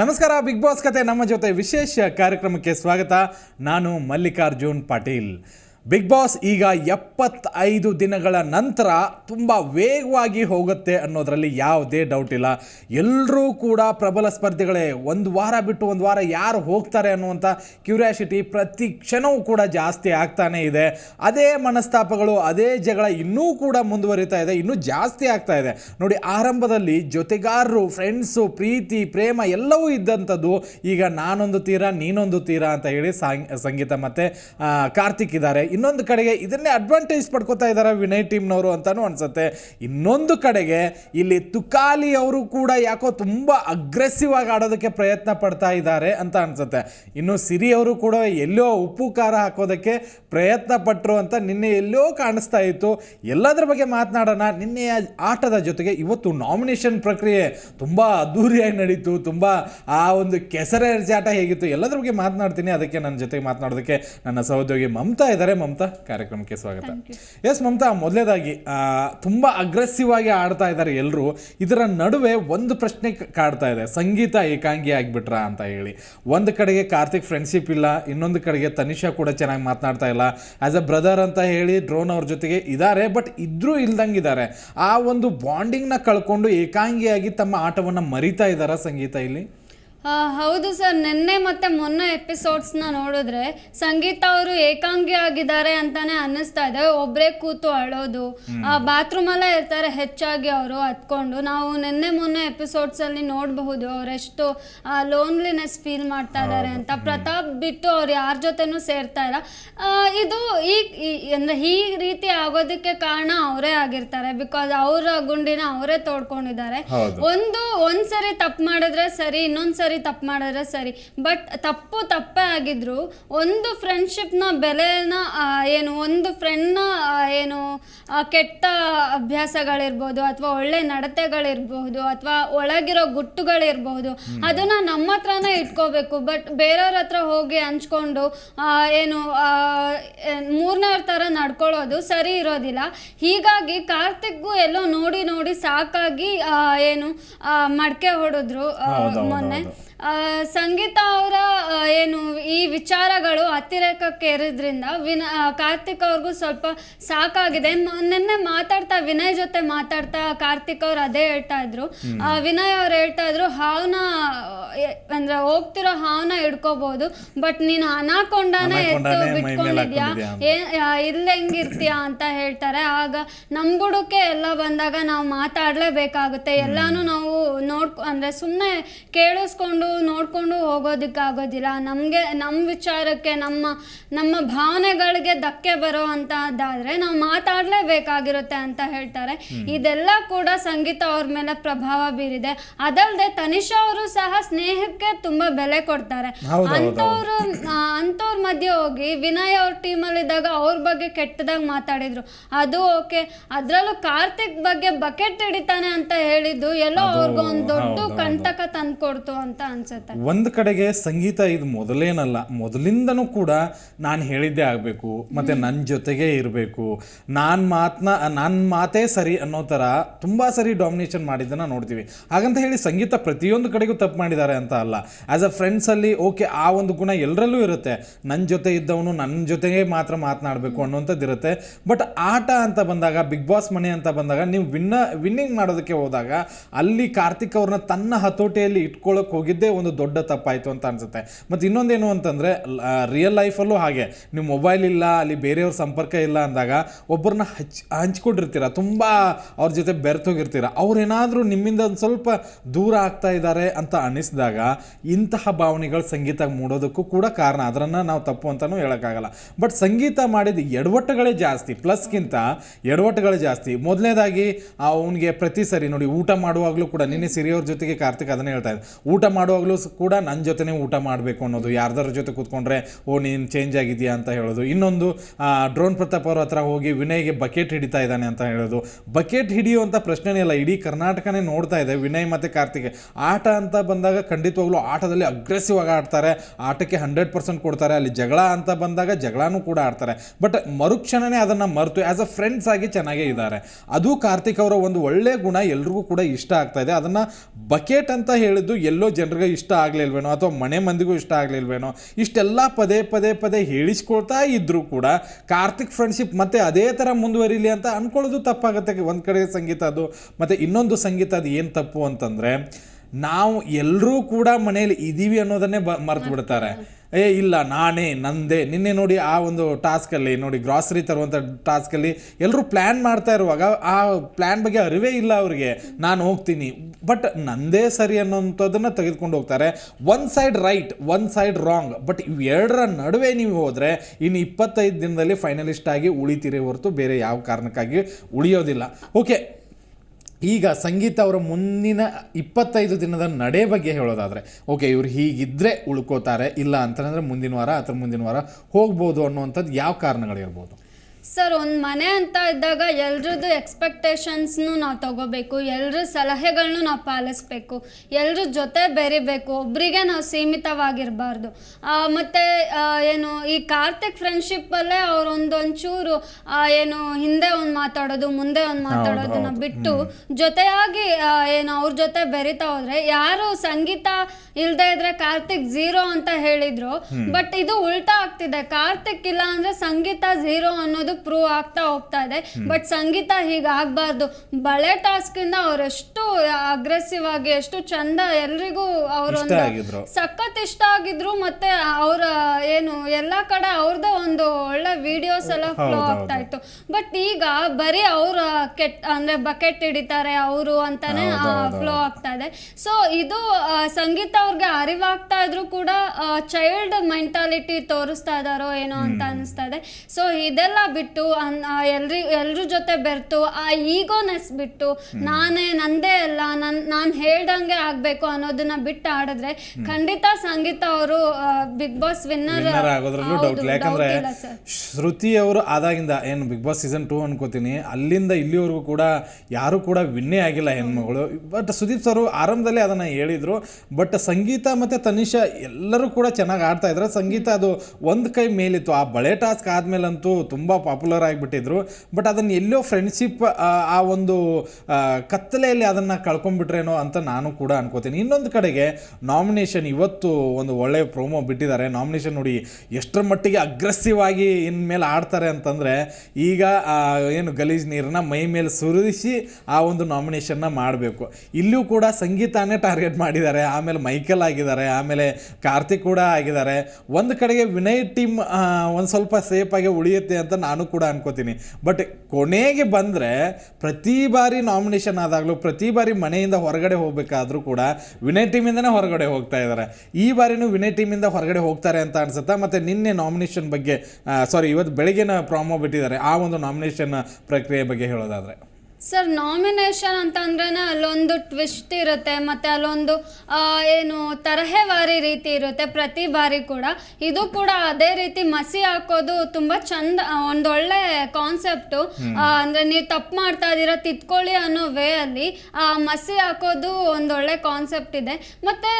ನಮಸ್ಕಾರ big boss ಕತೆ. ನಮ್ಮ ಜೊತೆ ವಿಶೇಷ ಕಾರ್ಯಕ್ರಮಕ್ಕೆ ಸ್ವಾಗತ. ನಾನು ಮಲ್ಲಿಕಾರ್ಜುನ್ ಪಾಟೀಲ್. ಬಿಗ್ ಬಾಸ್ ಈಗ ಎಪ್ಪತ್ತೈದು ದಿನಗಳ ನಂತರ ತುಂಬ ವೇಗವಾಗಿ ಹೋಗುತ್ತೆ ಅನ್ನೋದರಲ್ಲಿ ಯಾವುದೇ ಡೌಟ್ ಇಲ್ಲ. ಎಲ್ಲರೂ ಕೂಡ ಪ್ರಬಲ ಸ್ಪರ್ಧಿಗಳೇ, ಒಂದು ವಾರ ಬಿಟ್ಟು ಒಂದು ವಾರ ಯಾರು ಹೋಗ್ತಾರೆ ಅನ್ನುವಂಥ ಕ್ಯೂರಿಯಾಸಿಟಿ ಪ್ರತಿ ಕ್ಷಣವೂ ಕೂಡ ಜಾಸ್ತಿ ಆಗ್ತಾನೇ ಇದೆ. ಅದೇ ಮನಸ್ತಾಪಗಳು, ಅದೇ ಜಗಳ ಇನ್ನೂ ಕೂಡ ಮುಂದುವರಿತಾ ಇದೆ, ಇನ್ನೂ ಜಾಸ್ತಿ ಆಗ್ತಾ ಇದೆ. ನೋಡಿ, ಆರಂಭದಲ್ಲಿ ಜೊತೆಗಾರರು ಫ್ರೆಂಡ್ಸು ಪ್ರೀತಿ, ಪ್ರೇಮ ಎಲ್ಲವೂ ಇದ್ದಂಥದ್ದು ಈಗ ನಾನೊಂದು ತೀರಾ, ನೀನೊಂದು ತೀರ ಅಂತ ಹೇಳಿ ಸಾಂಗ್, ಸಂಗೀತ ಮತ್ತು ಕಾರ್ತಿಕ್ ಇದ್ದಾರೆ. ಇನ್ನೊಂದು ಕಡೆಗೆ ಇದನ್ನೇ ಅಡ್ವಾಂಟೇಜ್ ಪಡ್ಕೋತಾ ಇದ್ದಾರೆ ವಿನಯ್ ಟೀಮ್ನವರು ಅಂತಲೂ ಅನ್ಸುತ್ತೆ. ಇನ್ನೊಂದು ಕಡೆಗೆ ಇಲ್ಲಿ ತುಕಾಲಿ ಅವರು ಕೂಡ ಯಾಕೋ ತುಂಬ ಅಗ್ರೆಸಿವ್ ಆಗಿ ಆಡೋದಕ್ಕೆ ಪ್ರಯತ್ನ ಪಡ್ತಾ ಇದ್ದಾರೆ ಅಂತ ಅನ್ಸುತ್ತೆ. ಇನ್ನು ಸಿರಿ ಅವರು ಕೂಡ ಎಲ್ಲೋ ಉಪ್ಪು ಖಾರ ಹಾಕೋದಕ್ಕೆ ಪ್ರಯತ್ನ ಪಟ್ಟರು ಅಂತ ನಿನ್ನೆ ಎಲ್ಲೋ ಕಾಣಿಸ್ತಾ ಇತ್ತು. ಎಲ್ಲದರ ಬಗ್ಗೆ ಮಾತನಾಡೋಣ. ನಿನ್ನೆಯ ಆಟದ ಜೊತೆಗೆ ಇವತ್ತು ನಾಮಿನೇಷನ್ ಪ್ರಕ್ರಿಯೆ ತುಂಬ ಅದ್ದೂರಿಯಾಗಿ ನಡೀತು. ತುಂಬ ಆ ಒಂದು ಕೆಸರೆ ಜಾಟ ಹೇಗಿತ್ತು ಎಲ್ಲದರ ಬಗ್ಗೆ ಮಾತನಾಡ್ತೀನಿ. ಅದಕ್ಕೆ ನನ್ನ ಜೊತೆಗೆ ಮಾತನಾಡೋದಕ್ಕೆ ನನ್ನ ಸಹೋದ್ಯೋಗಿ ಮಮತಾ ಇದ್ದಾರೆ. ಮಮತಾ ಕಾರ್ಯಕ್ರಮಕ್ಕೆ ಸ್ವಾಗತ. ಎಸ್ ಮಮತಾ ಮೊದಲೇದಾಗಿ ತುಂಬ ಅಗ್ರೆಸಿವ್ ಆಗಿ ಆಡ್ತಾ ಇದ್ದಾರೆ ಎಲ್ಲರೂ ಇದರ ನಡುವೆ ಒಂದು ಪ್ರಶ್ನೆ ಕಾಡ್ತಾ ಇದೆ. ಸಂಗೀತ ಏಕಾಂಗಿ ಆಗಿಬಿಟ್ರ ಅಂತ ಹೇಳಿ. ಒಂದು ಕಡೆಗೆ ಕಾರ್ತಿಕ್ ಫ್ರೆಂಡ್ಶಿಪ್ ಇಲ್ಲ ಇನ್ನೊಂದು ಕಡೆಗೆ ತನಿಷಾ ಕೂಡ ಚೆನ್ನಾಗಿ ಮಾತನಾಡ್ತಾ ಇಲ್ಲ. ಆಸ್ ಅ ಬ್ರದರ್ ಅಂತ ಹೇಳಿ ಡ್ರೋನ್ ಅವ್ರ ಜೊತೆಗೆ ಇದ್ದಾರೆ ಬಟ್ ಇದ್ರೂ ಇಲ್ದಂಗಿದ್ದಾರೆ. ಆ ಒಂದು ಬಾಂಡಿಂಗ್ನ ಕಳ್ಕೊಂಡು ಏಕಾಂಗಿಯಾಗಿ ತಮ್ಮ ಆಟವನ್ನು ಮರಿತಾ ಇದ್ದಾರಾ ಸಂಗೀತ ಇಲ್ಲಿ? ಹೌದು ಸರ್. ನಿನ್ನೆ ಮತ್ತೆ ಮೊನ್ನೆ ಎಪಿಸೋಡ್ಸ್ನ ನೋಡಿದ್ರೆ ಸಂಗೀತ ಅವರು ಏಕಾಂಗಿ ಆಗಿದ್ದಾರೆ ಅಂತಾನೆ ಅನ್ನಿಸ್ತಾ ಇದೆ. ಒಬ್ಬರೇ ಕೂತು ಅಳೋದು. ಆ ಬಾತ್ರೂಮಲ್ಲೇ ಇರ್ತಾರೆ ಹೆಚ್ಚಾಗಿ ಅವರು ಹತ್ಕೊಂಡು ನಾವು ನಿನ್ನೆ ಮೊನ್ನೆ ಎಪಿಸೋಡ್ಸಲ್ಲಿ ನೋಡಬಹುದು ಅವರೆಷ್ಟು ಲೋನ್ಲಿನೆಸ್ ಫೀಲ್ ಮಾಡ್ತಾ ಇದ್ದಾರೆ ಅಂತ. ಪ್ರತಾಪ್ ಬಿಟ್ಟು ಅವ್ರು ಯಾರ ಜೊತೆನೂ ಸೇರ್ತಾ ಇಲ್ಲ. ಇದು ಈ ಅಂದ್ರೆ ಈ ರೀತಿ ಆಗೋದಕ್ಕೆ ಕಾರಣ ಅವರೇ ಆಗಿರ್ತಾರೆ. ಬಿಕಾಸ್ ಅವರ ಗುಂಡಿನ ಅವರೇ ತೋಡ್ಕೊಂಡಿದ್ದಾರೆ. ಒಂದು ಒಂದ್ಸರಿ ತಪ್ಪು ಮಾಡಿದ್ರೆ ಸರಿ ಇನ್ನೊಂದ್ಸರಿ ತಪ್ಪು ಮಾಡಿದ್ರೆ ಸರಿ. ಬಟ್ ತಪ್ಪು ತಪ್ಪೇ ಆಗಿದ್ರು ಒಂದು ಫ್ರೆಂಡ್ಶಿಪ್ನ ಬೆಲೆನ ಏನು ಒಂದು ಫ್ರೆಂಡ್ನ ಏನು ಕೆಟ್ಟ ಅಭ್ಯಾಸಗಳಿರ್ಬೋದು ಅಥವಾ ಒಳ್ಳೆ ನಡತೆಗಳಿರ್ಬಹುದು ಅಥವಾ ಒಳಗಿರೋ ಗುಟ್ಟುಗಳಿರ್ಬಹುದು ಅದನ್ನ ನಮ್ಮ ಹತ್ರನೇ ಇಟ್ಕೋಬೇಕು. ಬಟ್ ಬೇರೆಯವ್ರ ಹತ್ರ ಹೋಗಿ ಹಂಚ್ಕೊಂಡು ಏನು ಮೂರನೇವ್ರ ಥರ ನಡ್ಕೊಳ್ಳೋದು ಸರಿ ಇರೋದಿಲ್ಲ. ಹೀಗಾಗಿ ಕಾರ್ತಿಕ್ಗೂ ಎಲ್ಲೋ ನೋಡಿ ನೋಡಿ ಸಾಕಾಗಿ ಏನು ಮಡಕೆ ಹೊಡೆದ್ರು ಮೊನ್ನೆ. ಸಂಗೀತ ಅವರ ಏನು ಈ ವಿಚಾರಗಳು ಅತಿರೇಕಕ್ಕೆ ಇರೋದ್ರಿಂದ ವಿನ ಕಾರ್ತಿಕ್ ಅವ್ರಿಗೂ ಸ್ವಲ್ಪ ಸಾಕಾಗಿದೆ. ನಿನ್ನೆ ಮಾತಾಡ್ತಾ ವಿನಯ್ ಜೊತೆ ಮಾತಾಡ್ತಾ ಕಾರ್ತಿಕ್ ಅವ್ರು ಅದೇ ಹೇಳ್ತಾ ಇದ್ರು. ವಿನಯ್ ಅವ್ರು ಹೇಳ್ತಾ ಇದ್ರು ಹಾವನ ಅಂದ್ರೆ ಹೋಗ್ತಿರೋ ಹಾವನ ಹಿಡ್ಕೋಬಹುದು ಬಟ್ ನೀನು ಅನಾಕೊಂಡಾನ ಎತ್ತು ಬಿಟ್ಕೊಂಡಿದ್ಯಾ? ಇಲ್ಲಿ ಹೆಂಗಿರ್ತೀಯ? ಅಂತ ಹೇಳ್ತಾರೆ. ಆಗ ನಮ್ ಬುಡಕ್ಕೆ ಎಲ್ಲ ಬಂದಾಗ ನಾವು ಮಾತಾಡ್ಲೇಬೇಕಾಗುತ್ತೆ. ಎಲ್ಲಾನು ನಾವು ನೋಡ್ಕೊ ಅಂದ್ರೆ ಸುಮ್ಮನೆ ಕೇಳಿಸ್ಕೊಂಡು ನೋಡ್ಕೊಂಡು ಹೋಗೋದಕ್ಕಾಗೋದಿಲ್ಲ. ನಮಗೆ ನಮ್ಮ ವಿಚಾರಕ್ಕೆ ನಮ್ಮ ನಮ್ಮ ಭಾವನೆಗಳಿಗೆ ಧಕ್ಕೆ ಬರೋ ಅಂತದ್ದಾದ್ರೆ ನಾವು ಮಾತಾಡಲೇಬೇಕಾಗಿರುತ್ತೆ ಅಂತ ಹೇಳ್ತಾರೆ. ಇದೆಲ್ಲ ಕೂಡ ಸಂಗೀತ ಅವ್ರ ಮೇಲೆ ಪ್ರಭಾವ ಬೀರಿದೆ. ಅದಲ್ಲದೆ ತನಿಷಾ ಅವರು ಸಹ ಸ್ನೇಹಕ್ಕೆ ತುಂಬ ಬೆಲೆ ಕೊಡ್ತಾರೆ. ಅಂಥವ್ರು ಅಂಥವ್ರ ಮಧ್ಯೆ ಹೋಗಿ ವಿನಯ್ ಅವ್ರ ಟೀಮಲ್ಲಿದ್ದಾಗ ಅವ್ರ ಬಗ್ಗೆ ಕೆಟ್ಟದಾಗ ಮಾತಾಡಿದ್ರು. ಅದು ಓಕೆ. ಅದರಲ್ಲೂ ಕಾರ್ತಿಕ್ ಬಗ್ಗೆ ಬಕೆಟ್ ಹಿಡಿತಾನೆ ಅಂತ ಹೇಳಿದ್ದು ಎಲ್ಲೋ ಅವ್ರಿಗೊಂದು ದೊಡ್ಡ ಕಂಟಕ ತಂದ್ಕೊಡ್ತು ಅಂತ ಅನ್ಸುತ್ತೆ. ಒಂದು ಕಡೆಗೆ ಸಂಗೀತ ಇದು ಮೊದಲೇನಲ್ಲ ಮೊದಲಿಂದನೂ ಕೂಡ ನಾನು ಹೇಳಿದ್ದೇ ಆಗಬೇಕು ಮತ್ತು ನನ್ನ ಜೊತೆಗೆ ಇರಬೇಕು ನಾನು ಮಾತನ್ನ ನನ್ನ ಮಾತೇ ಸರಿ ಅನ್ನೋ ಥರ ತುಂಬ ಸರಿ ಡಾಮಿನೇಷನ್ ಮಾಡಿದ್ದನ್ನು ನೋಡ್ತೀವಿ. ಹಾಗಂತ ಹೇಳಿ ಸಂಗೀತ ಪ್ರತಿಯೊಂದು ಕಡೆಗೂ ತಪ್ಪು ಮಾಡಿದ್ದಾರೆ ಅಂತ ಅಲ್ಲ. ಆ್ಯಸ್ ಅ ಫ್ರೆಂಡ್ಸಲ್ಲಿ ಓಕೆ ಆ ಒಂದು ಗುಣ ಎಲ್ಲರಲ್ಲೂ ಇರುತ್ತೆ. ನನ್ನ ಜೊತೆ ಇದ್ದವನು ನನ್ನ ಜೊತೆಗೆ ಮಾತ್ರ ಮಾತನಾಡಬೇಕು ಅನ್ನೋಂಥದ್ದು ಇರುತ್ತೆ. ಬಟ್ ಆಟ ಅಂತ ಬಂದಾಗ ಬಿಗ್ ಬಾಸ್ ಮನೆ ಅಂತ ಬಂದಾಗ ನೀವು ವಿನ್ನ ವಿನ್ನಿಂಗ್ ಮಾಡೋದಕ್ಕೆ ಹೋದಾಗ ಅಲ್ಲಿ ಕಾರ್ತಿಕ್ ಅವ್ರನ್ನ ತನ್ನ ಹತೋಟಿಯಲ್ಲಿ ಇಟ್ಕೊಳ್ಳೋಕೆ ಹೋಗಿದ್ದೇ ಒಂದು ದೊಡ್ಡ ತಪ್ಪಾಯಿತು ಅಂತ ಅನ್ಸುತ್ತೆ. ಮತ್ತು ಇನ್ನೊಂದೇನು ಅಂತಂದರೆ ರಿಯಲ್ ಲೈಫಲ್ಲೂ ಹಾಗೆ. ನಿಮ್ಮ ಮೊಬೈಲ್ ಇಲ್ಲ, ಅಲ್ಲಿ ಬೇರೆಯವ್ರ ಸಂಪರ್ಕ ಇಲ್ಲ ಅಂದಾಗ ಒಬ್ಬರನ್ನ ಹಚ್, ಹಂಚ್ಕೊಂಡಿರ್ತೀರ, ತುಂಬ ಅವ್ರ ಜೊತೆ ಬೆರೆತೋಗಿರ್ತೀರ ಅವ್ರೇನಾದರೂ ನಿಮ್ಮಿಂದ ಒಂದು ಸ್ವಲ್ಪ ದೂರ ಆಗ್ತಾ ಇದ್ದಾರೆ ಅಂತ ಅನಿಸಿದಾಗ ಇಂತಹ ಭಾವನೆಗಳು ಸಂಗೀತ ಮೂಡೋದಕ್ಕೂ ಕೂಡ ಕಾರಣ. ಅದರನ್ನು ನಾವು ತಪ್ಪು ಅಂತಲೂ ಹೇಳೋಕ್ಕಾಗಲ್ಲ. ಬಟ್ ಸಂಗೀತ ಮಾಡಿದ ಎಡವಟ್ಟುಗಳೇ ಜಾಸ್ತಿ, ಪ್ಲಸ್ಗಿಂತ ಎಡವಟ್ಟುಗಳೇ ಜಾಸ್ತಿ. ಮೊದಲನೇದಾಗಿ ಅವನಿಗೆ ಪ್ರತಿ ಸರಿ ನೋಡಿ ಊಟ ಮಾಡುವಾಗಲೂ ಕೂಡ, ನಿನ್ನೆ ಸಿರಿಯವ್ರ ಜೊತೆಗೆ ಕಾರ್ತಿಕ್ ಅದನ್ನೇ ಹೇಳ್ತಾ ಇದ್ದೆ. ಊಟ ಮಾಡುವಾಗಲೂ ಸ್- ಕೂಡ ನನ್ನ ಜೊತೆನೇ ಊಟ ಮಾಡಬೇಕು ಅನ್ನೋದು, ಯಾರ್ದಾರ ಜೊತೆ ಕೂತ್ಕೊಂಡ್ರೆ, ಓ, ನೀನು ಚೇಂಜ್ ಆಗಿದೆಯಾ ಅಂತ ಹೇಳೋದು. ಇನ್ನೊಂದು ಡ್ರೋನ್ ಪ್ರತಾಪ್ ಅವ್ರ ಹತ್ರ ಹೋಗಿ ವಿನಯ್ಗೆ ಬಕೆಟ್ ಹಿಡಿತಾ ಇದ್ದಾನೆ ಅಂತ ಹೇಳೋದು. ಬಕೆಟ್ ಹಿಡಿಯುವಂಥ ಪ್ರಶ್ನೆನೇ ಇಲ್ಲ. ಇಡೀ ಕರ್ನಾಟಕನೇ ನೋಡ್ತಾ ಇದೆ ವಿನಯ್ ಮತ್ತು ಕಾರ್ತಿಕ್ ಆಟ ಅಂತ ಬಂದಾಗ ಖಂಡಿತವಾಗ್ಲೂ ಆಟದಲ್ಲಿ ಅಗ್ರೆಸಿವ್ ಆಗಿ ಆಡ್ತಾರೆ. ಆಟಕ್ಕೆ ಹಂಡ್ರೆಡ್ ಪರ್ಸೆಂಟ್ ಕೊಡ್ತಾರೆ. ಅಲ್ಲಿ ಜಗಳ ಅಂತ ಬಂದಾಗ ಜಗಳನೂ ಕೂಡ ಆಡ್ತಾರೆ. ಬಟ್ ಮರುಕ್ಷಣನೇ ಅದನ್ನು ಮರೆತು ಆ್ಯಸ್ ಅ ಫ್ರೆಂಡ್ಸ್ ಆಗಿ ಚೆನ್ನಾಗೇ ಇದ್ದಾರೆ. ಅದು ಕಾರ್ತಿಕ್ ಅವರ ಒಂದು ಒಳ್ಳೆಯ ಗುಣ ಎಲ್ರಿಗೂ ಕೂಡ ಇಷ್ಟ ಆಗ್ತಾ ಇದೆ. ಅದನ್ನು ಬಕೆಟ್ ಅಂತ ಹೇಳಿದ್ದು ಎಲ್ಲೋ ಜನರಿಗೆ ಇಷ್ಟ ಆಗಲಿಲ್ವೇನೋ ಅಥವಾ ಮನೆ ಮಂದಿಗೂ ಇಷ್ಟ ಆಗಲಿಲ್ವೇನೋ, ಇಷ್ಟೆಲ್ಲ ಪದೇ ಪದೇ ಪದೇ ಹೇಳಿಸ್ಕೊಳ್ತಾ ಇದ್ದರೂ ಕೂಡ ಕಾರ್ತಿಕ್ ಫ್ರೆಂಡ್ಶಿಪ್ ಮತ್ತೆ ಅದೇ ಥರ ಮುಂದುವರಿಲಿ ಅಂತ ಅಂದ್ಕೊಳ್ಳೋದು ತಪ್ಪಾಗುತ್ತೆ. ಒಂದು ಕಡೆ ಸಂಗೀತ ಅದು, ಮತ್ತು ಇನ್ನೊಂದು ಸಂಗೀತ ಅದು ಏನು ತಪ್ಪು ಅಂತಂದರೆ, ನಾವು ಎಲ್ಲರೂ ಕೂಡ ಮನೆಯಲ್ಲಿ ಇದ್ದೀವಿ ಅನ್ನೋದನ್ನೇ ಬ ಮರೆತು ಬಿಡ್ತಾರೆ ಏ, ಇಲ್ಲ, ನಾನೇ, ನಂದೇ, ನಿನ್ನೆ ನೋಡಿ ಆ ಒಂದು ಟಾಸ್ಕಲ್ಲಿ ನೋಡಿ ಗ್ರಾಸರಿ ತರುವಂಥ ಟಾಸ್ಕಲ್ಲಿ ಎಲ್ಲರೂ ಪ್ಲ್ಯಾನ್ ಮಾಡ್ತಾ ಇರುವಾಗ ಆ ಪ್ಲ್ಯಾನ್ ಬಗ್ಗೆ ಅರಿವೇ ಇಲ್ಲ ಅವರಿಗೆ. ನಾನು ಹೋಗ್ತೀನಿ. ಬಟ್ ನಂದೇ ಸರಿ ಅನ್ನೋಂಥದ್ದನ್ನು ತೆಗೆದುಕೊಂಡು ಹೋಗ್ತಾರೆ. One side right one side wrong but ಇವೆರಡರ ನಡುವೆ ನೀವು ಹೋದರೆ ಇನ್ನು ಇಪ್ಪತ್ತೈದು ದಿನದಲ್ಲಿ ಫೈನಲಿಸ್ಟ್ ಆಗಿ ಉಳಿತೀರಿ ಹೊರತು ಬೇರೆ ಯಾವ ಕಾರಣಕ್ಕಾಗಿ ಉಳಿಯೋದಿಲ್ಲ. ಓಕೆ ಈಗ ಸಂಗೀತ ಅವರ ಮುಂದಿನ ಇಪ್ಪತ್ತೈದು ದಿನದ ನಡೆ ಬಗ್ಗೆ ಹೇಳೋದಾದರೆ ಓಕೆ ಇವ್ರು ಹೀಗಿದ್ದರೆ ಉಳ್ಕೋತಾರೆ, ಇಲ್ಲ ಅಂತಂದರೆ ಮುಂದಿನ ವಾರ ಅಥವಾ ಮುಂದಿನ ವಾರ ಹೋಗ್ಬೋದು ಅನ್ನುವಂಥದ್ದು ಯಾವ ಕಾರಣಗಳಿರ್ಬೋದು? ಸರ್ ಒಂದು ಮನೆ ಅಂತ ಇದ್ದಾಗ ಎಲ್ರದ್ದು ಎಕ್ಸ್ಪೆಕ್ಟೇಷನ್ಸ್ನು ನಾವು ತಗೋಬೇಕು ಎಲ್ಲರ ಸಲಹೆಗಳನ್ನೂ ನಾವು ಪಾಲಿಸ್ಬೇಕು ಎಲ್ಲರ ಜೊತೆ ಬೆರಿಬೇಕು ಒಬ್ಬರಿಗೆ ನಾವು ಸೀಮಿತವಾಗಿರಬಾರ್ದು. ಮತ್ತು ಏನು ಈ ಕಾರ್ತಿಕ್ ಫ್ರೆಂಡ್ಶಿಪ್ಪಲ್ಲೇ ಅವ್ರೊಂದೊಂಚೂರು ಏನು ಹಿಂದೆ ಒಂದು ಮಾತಾಡೋದು ಮುಂದೆ ಒಂದು ಮಾತಾಡೋದನ್ನ ಬಿಟ್ಟು ಜೊತೆಯಾಗಿ ಏನು ಅವ್ರ ಜೊತೆ ಬೆರಿತಾ ಹೋದ್ರೆ ಯಾರು ಸಂಗೀತ ಇಲ್ಲದೆ ಇದ್ರೆ ಕಾರ್ತಿಕ್ ಝೀರೋ ಅಂತ ಹೇಳಿದ್ರು ಬಟ್ ಇದು ಉಲ್ಟಾ ಆಗ್ತಿದೆ. ಕಾರ್ತಿಕ್ ಇಲ್ಲ ಅಂದ್ರೆ ಸಂಗೀತ ಝೀರೋ ಅನ್ನೋದು ಪ್ರೂವ್ ಆಗ್ತಾ ಹೋಗ್ತಾ ಇದೆ. ಬಟ್ ಸಂಗೀತ ಹೀಗಾಗಬಾರ್ದು ಬಳೆ ಟಾಸ್ಕ್ ಇಂದ ಅವರೆಷ್ಟು ಅಗ್ರೆಸಿವ್ ಆಗಿ ಎಷ್ಟು ಚಂದ ಎಲ್ರಿಗೂ ಅವ್ರ ಅವರೊಂದು ಸಖತ್ ಇಷ್ಟ ಆಗಿದ್ರು ಮತ್ತೆ ಅವರ ಏನು ಎಲ್ಲಾ ಕಡೆ ಅವ್ರದ್ದೇ ಒಂದು ಒಳ್ಳೆ ವಿಡಿಯೋಸ್ ಎಲ್ಲ ಫ್ಲೋ ಆಗ್ತಾ ಇತ್ತು. ಬಟ್ ಈಗ ಬರೀ ಅವ್ರ ಕೆಟ್ಟ ಅಂದ್ರೆ ಬಕೆಟ್ ಹಿಡಿತಾರೆ ಅವರು ಅಂತಾನೆ ಫ್ಲೋ ಆಗ್ತಾ ಇದೆ. ಸೊ ಇದು ಸಂಗೀತ ಅವ್ರಿಗೆ ಅರಿವಾಗ್ತಾ ಇದ್ರು ಕೂಡ ಚೈಲ್ಡ್ ಮೆಂಟಾಲಿಟಿ ತೋರಿಸ್ತಾ ಇದಾರೋ ಏನೋ ಅಂತ ಅನಿಸ್ತಾ ಇದೆ. ಸೊ ಇದೆಲ್ಲ ಬಿಟ್ಟು ಆ, ಎಲ್ರಿ ಎಲ್ರ ಜೊತೆ ಬೆರ್ತು ಆ ಈಗೋನೆಸ್ ಬಿಟ್ಟು ನಾನೇ ನಂದೇ ಅಲ್ಲ ನನ್ ನಾನು ಹೇಳ್ದಂಗೆ ಆಗ್ಬೇಕು ಅನ್ನೋದನ್ನ ಬಿಟ್ಟು ಆಡಿದ್ರೆ ಖಂಡಿತ ಸಂಗೀತ ಅವರು ಬಿಗ್ ಬಾಸ್ ವಿನ್ನರ್ ಆಗೋದ್ರಲ್ಲೂ ಡೌಟ್ ಯಾಕಂದ್ರೆ ಶ್ರುತಿ ಅವರು ಆದಾಗಿಂದ ಏನು ಬಿಗ್ ಬಾಸ್ ಸೀಸನ್ ಟೂ ಅನ್ಕೋತೀನಿ ಅಲ್ಲಿಂದ ಇಲ್ಲಿವರೆಗೂ ಕೂಡ ಯಾರು ಕೂಡ ವಿನ್ನೇ ಆಗಿಲ್ಲ ಹೆಣ್ಮಗಳು. ಬಟ್ ಸುದೀಪ್ ಸರ್ ಆರಂಭದಲ್ಲಿ ಅದನ್ನ ಹೇಳಿದ್ರು. ಬಟ್ ಸಂಗೀತ ಮತ್ತೆ ತನಿಷಾ ಎಲ್ಲರೂ ಕೂಡ ಚೆನ್ನಾಗಿ ಆಡ್ತಾ ಇದ್ದಾರೆ. ಸಂಗೀತ ಅದು ಒಂದು ಕೈ ಮೇಲಿತ್ತು. ಆ ಬಳೆ ಟಾಸ್ಕ್ ಆದಮೇಲಂತೂ ತುಂಬ ಪಾಪ್ಯುಲರ್ ಆಗಿಬಿಟ್ಟಿದ್ರು. ಬಟ್ ಅದನ್ನು ಎಲ್ಲೋ ಫ್ರೆಂಡ್ಶಿಪ್ ಆ ಒಂದು ಕತ್ತಲೆಯಲ್ಲಿ ಅದನ್ನು ಕಳ್ಕೊಂಡ್ಬಿಟ್ರೇನೋ ಅಂತ ನಾನು ಕೂಡ ಅನ್ಕೋತೀನಿ. ಇನ್ನೊಂದು ಕಡೆಗೆ ನಾಮಿನೇಷನ್ ಇವತ್ತು ಒಂದು ಒಳ್ಳೆಯ ಪ್ರೋಮೋ ಬಿಟ್ಟಿದ್ದಾರೆ. ನಾಮಿನೇಷನ್ ನೋಡಿ ಎಷ್ಟರ ಮಟ್ಟಿಗೆ ಅಗ್ರೆಸಿವ್ ಆಗಿ ಇನ್ಮೇಲೆ ಆಡ್ತಾರೆ ಅಂತಂದರೆ ಈಗ ಏನು ಗಲೀಜ್ ನೀರನ್ನ ಮೈ ಮೇಲೆ ಸುರಿಸಿ ಆ ಒಂದು ನಾಮಿನೇಷನ್ನ ಮಾಡಬೇಕು. ಇಲ್ಲೂ ಕೂಡ ಸಂಗೀತಾನೇ ಟಾರ್ಗೆಟ್ ಮಾಡಿದ್ದಾರೆ. ಆಮೇಲೆ ಮೈಕಲ್ ಆಗಿದ್ದಾರೆ. ಆಮೇಲೆ ಕಾರ್ತಿಕ್ ಕೂಡ ಆಗಿದ್ದಾರೆ. ಒಂದು ಕಡೆಗೆ ವಿನಯ್ ಟೀಮ್ ಒಂದು ಸ್ವಲ್ಪ ಸೇಫಾಗಿ ಉಳಿಯುತ್ತೆ ಅಂತ ನಾನು ಕೂಡ ಅನ್ಕೋತೀನಿ. ಬಟ್ ಕೊನೆಗೆ ಬಂದರೆ ಪ್ರತಿ ಬಾರಿ ನಾಮಿನೇಷನ್ ಆದಾಗಲೂ, ಪ್ರತಿ ಬಾರಿ ಮನೆಯಿಂದ ಹೊರಗಡೆ ಹೋಗಬೇಕಾದ್ರೂ ಕೂಡ ವಿನಯ್ ಟೀಮಿಂದನೇ ಹೊರಗಡೆ ಹೋಗ್ತಾ ಇದ್ದಾರೆ ಈ ಬಾರಿನೂ ವಿನಯ್ ಟೀಮಿಂದ ಹೊರಗಡೆ ಹೋಗ್ತಾರೆ ಅಂತ ಅನ್ಸುತ್ತಾ, ಮತ್ತು ನಿನ್ನೆ ನಾಮಿನೇಷನ್ ಬಗ್ಗೆ ಸಾರಿ ಇವತ್ತು ಬೆಳಗ್ಗೆನ ಪ್ರಾಮೋ ಬಿಟ್ಟಿದ್ದಾರೆ. ಆ ಒಂದು ನಾಮಿನೇಷನ್ ಪ್ರಕ್ರಿಯೆ ಬಗ್ಗೆ ಹೇಳೋದಾದರೆ. ಸರ್ ನಾಮಿನೇಷನ್ ಅಂತ ಅಂದ್ರೆ ಅಲ್ಲೊಂದು ಟ್ವಿಸ್ಟ್ ಇರುತ್ತೆ ಮತ್ತೆ ಅಲ್ಲೊಂದು ಆ, ಏನು ತರಹೇವಾರಿ ರೀತಿ ಇರುತ್ತೆ ಪ್ರತಿ ಬಾರಿ ಕೂಡ. ಇದು ಕೂಡ ಅದೇ ರೀತಿ ಮಸಿ ಹಾಕೋದು ತುಂಬಾ ಚಂದ ಆ, ಒಂದೊಳ್ಳೆ ಕಾನ್ಸೆಪ್ಟು ಅಂದ್ರೆ ನೀವು ತಪ್ಪು ಮಾಡ್ತಾ ಇದ್ದೀರಾ ತಿತ್ಕೊಳ್ಳಿ ಅನ್ನೋ ವೇ ಅಲ್ಲಿ ಆ ಮಸಿ ಹಾಕೋದು ಒಂದೊಳ್ಳೆ ಕಾನ್ಸೆಪ್ಟ್ ಇದೆ. ಮತ್ತೆ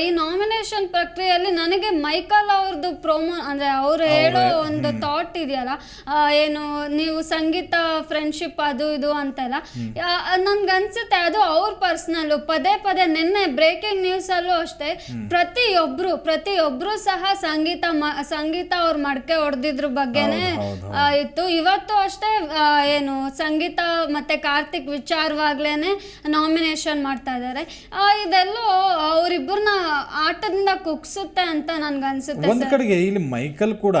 ಈ ನಾಮಿನೇಷನ್ ಪ್ರಕ್ರಿಯೆಯಲ್ಲಿ ನನಗೆ ಮೈಕಲ್ ಅವ್ರದ್ದು ಪ್ರೋಮೋ ಅಂದ್ರೆ ಅವ್ರು ಹೇಳೋ ಒಂದು ಥಾಟ್ ಇದೆಯಲ್ಲ ಆ, ಏನು ನೀವು ಸಂಗೀತ ಫ್ರೆಂಡ್ಶಿಪ್ ಅದು ಇದು ಅಂತೆಲ್ಲ ನನ್ಗೆ ಅನ್ಸುತ್ತೆ ಅದು ಅವ್ರ ಪರ್ಸ್ನಲ್ಲು ಪದೇ ಪದೇ ನಿನ್ನೆ ಬ್ರೇಕಿಂಗ್ ನ್ಯೂಸ್ ಅಲ್ಲೂ ಅಷ್ಟೇ ಪ್ರತಿಯೊಬ್ರು ಪ್ರತಿಯೊಬ್ರು ಸಹ ಸಂಗೀತ ಸಂಗೀತ ಅವ್ರ ಮಡಕೆ ಹೊಡೆದಿದ್ರ ಬಗ್ಗೆನೇ ಇತ್ತು. ಇವತ್ತು ಅಷ್ಟೇ ಏನು ಸಂಗೀತ ಮತ್ತೆ ಕಾರ್ತಿಕ್ ವಿಚಾರವಾಗ್ಲೇನೆ ನಾಮಿನೇಷನ್ ಮಾಡ್ತಾ ಇದ್ದಾರೆ ಇದೆಲ್ಲೋ ಅವರಿಬ್ಬರನ್ನ ಆಟದಿಂದ ಕುಗ್ಸುತ್ತೆ ಅಂತ ನನ್ಗನ್ಸುತ್ತೆ ಒಂದ್ ಕಡೆಗೆ ಇಲ್ಲಿ ಮೈಕಲ್ ಕೂಡ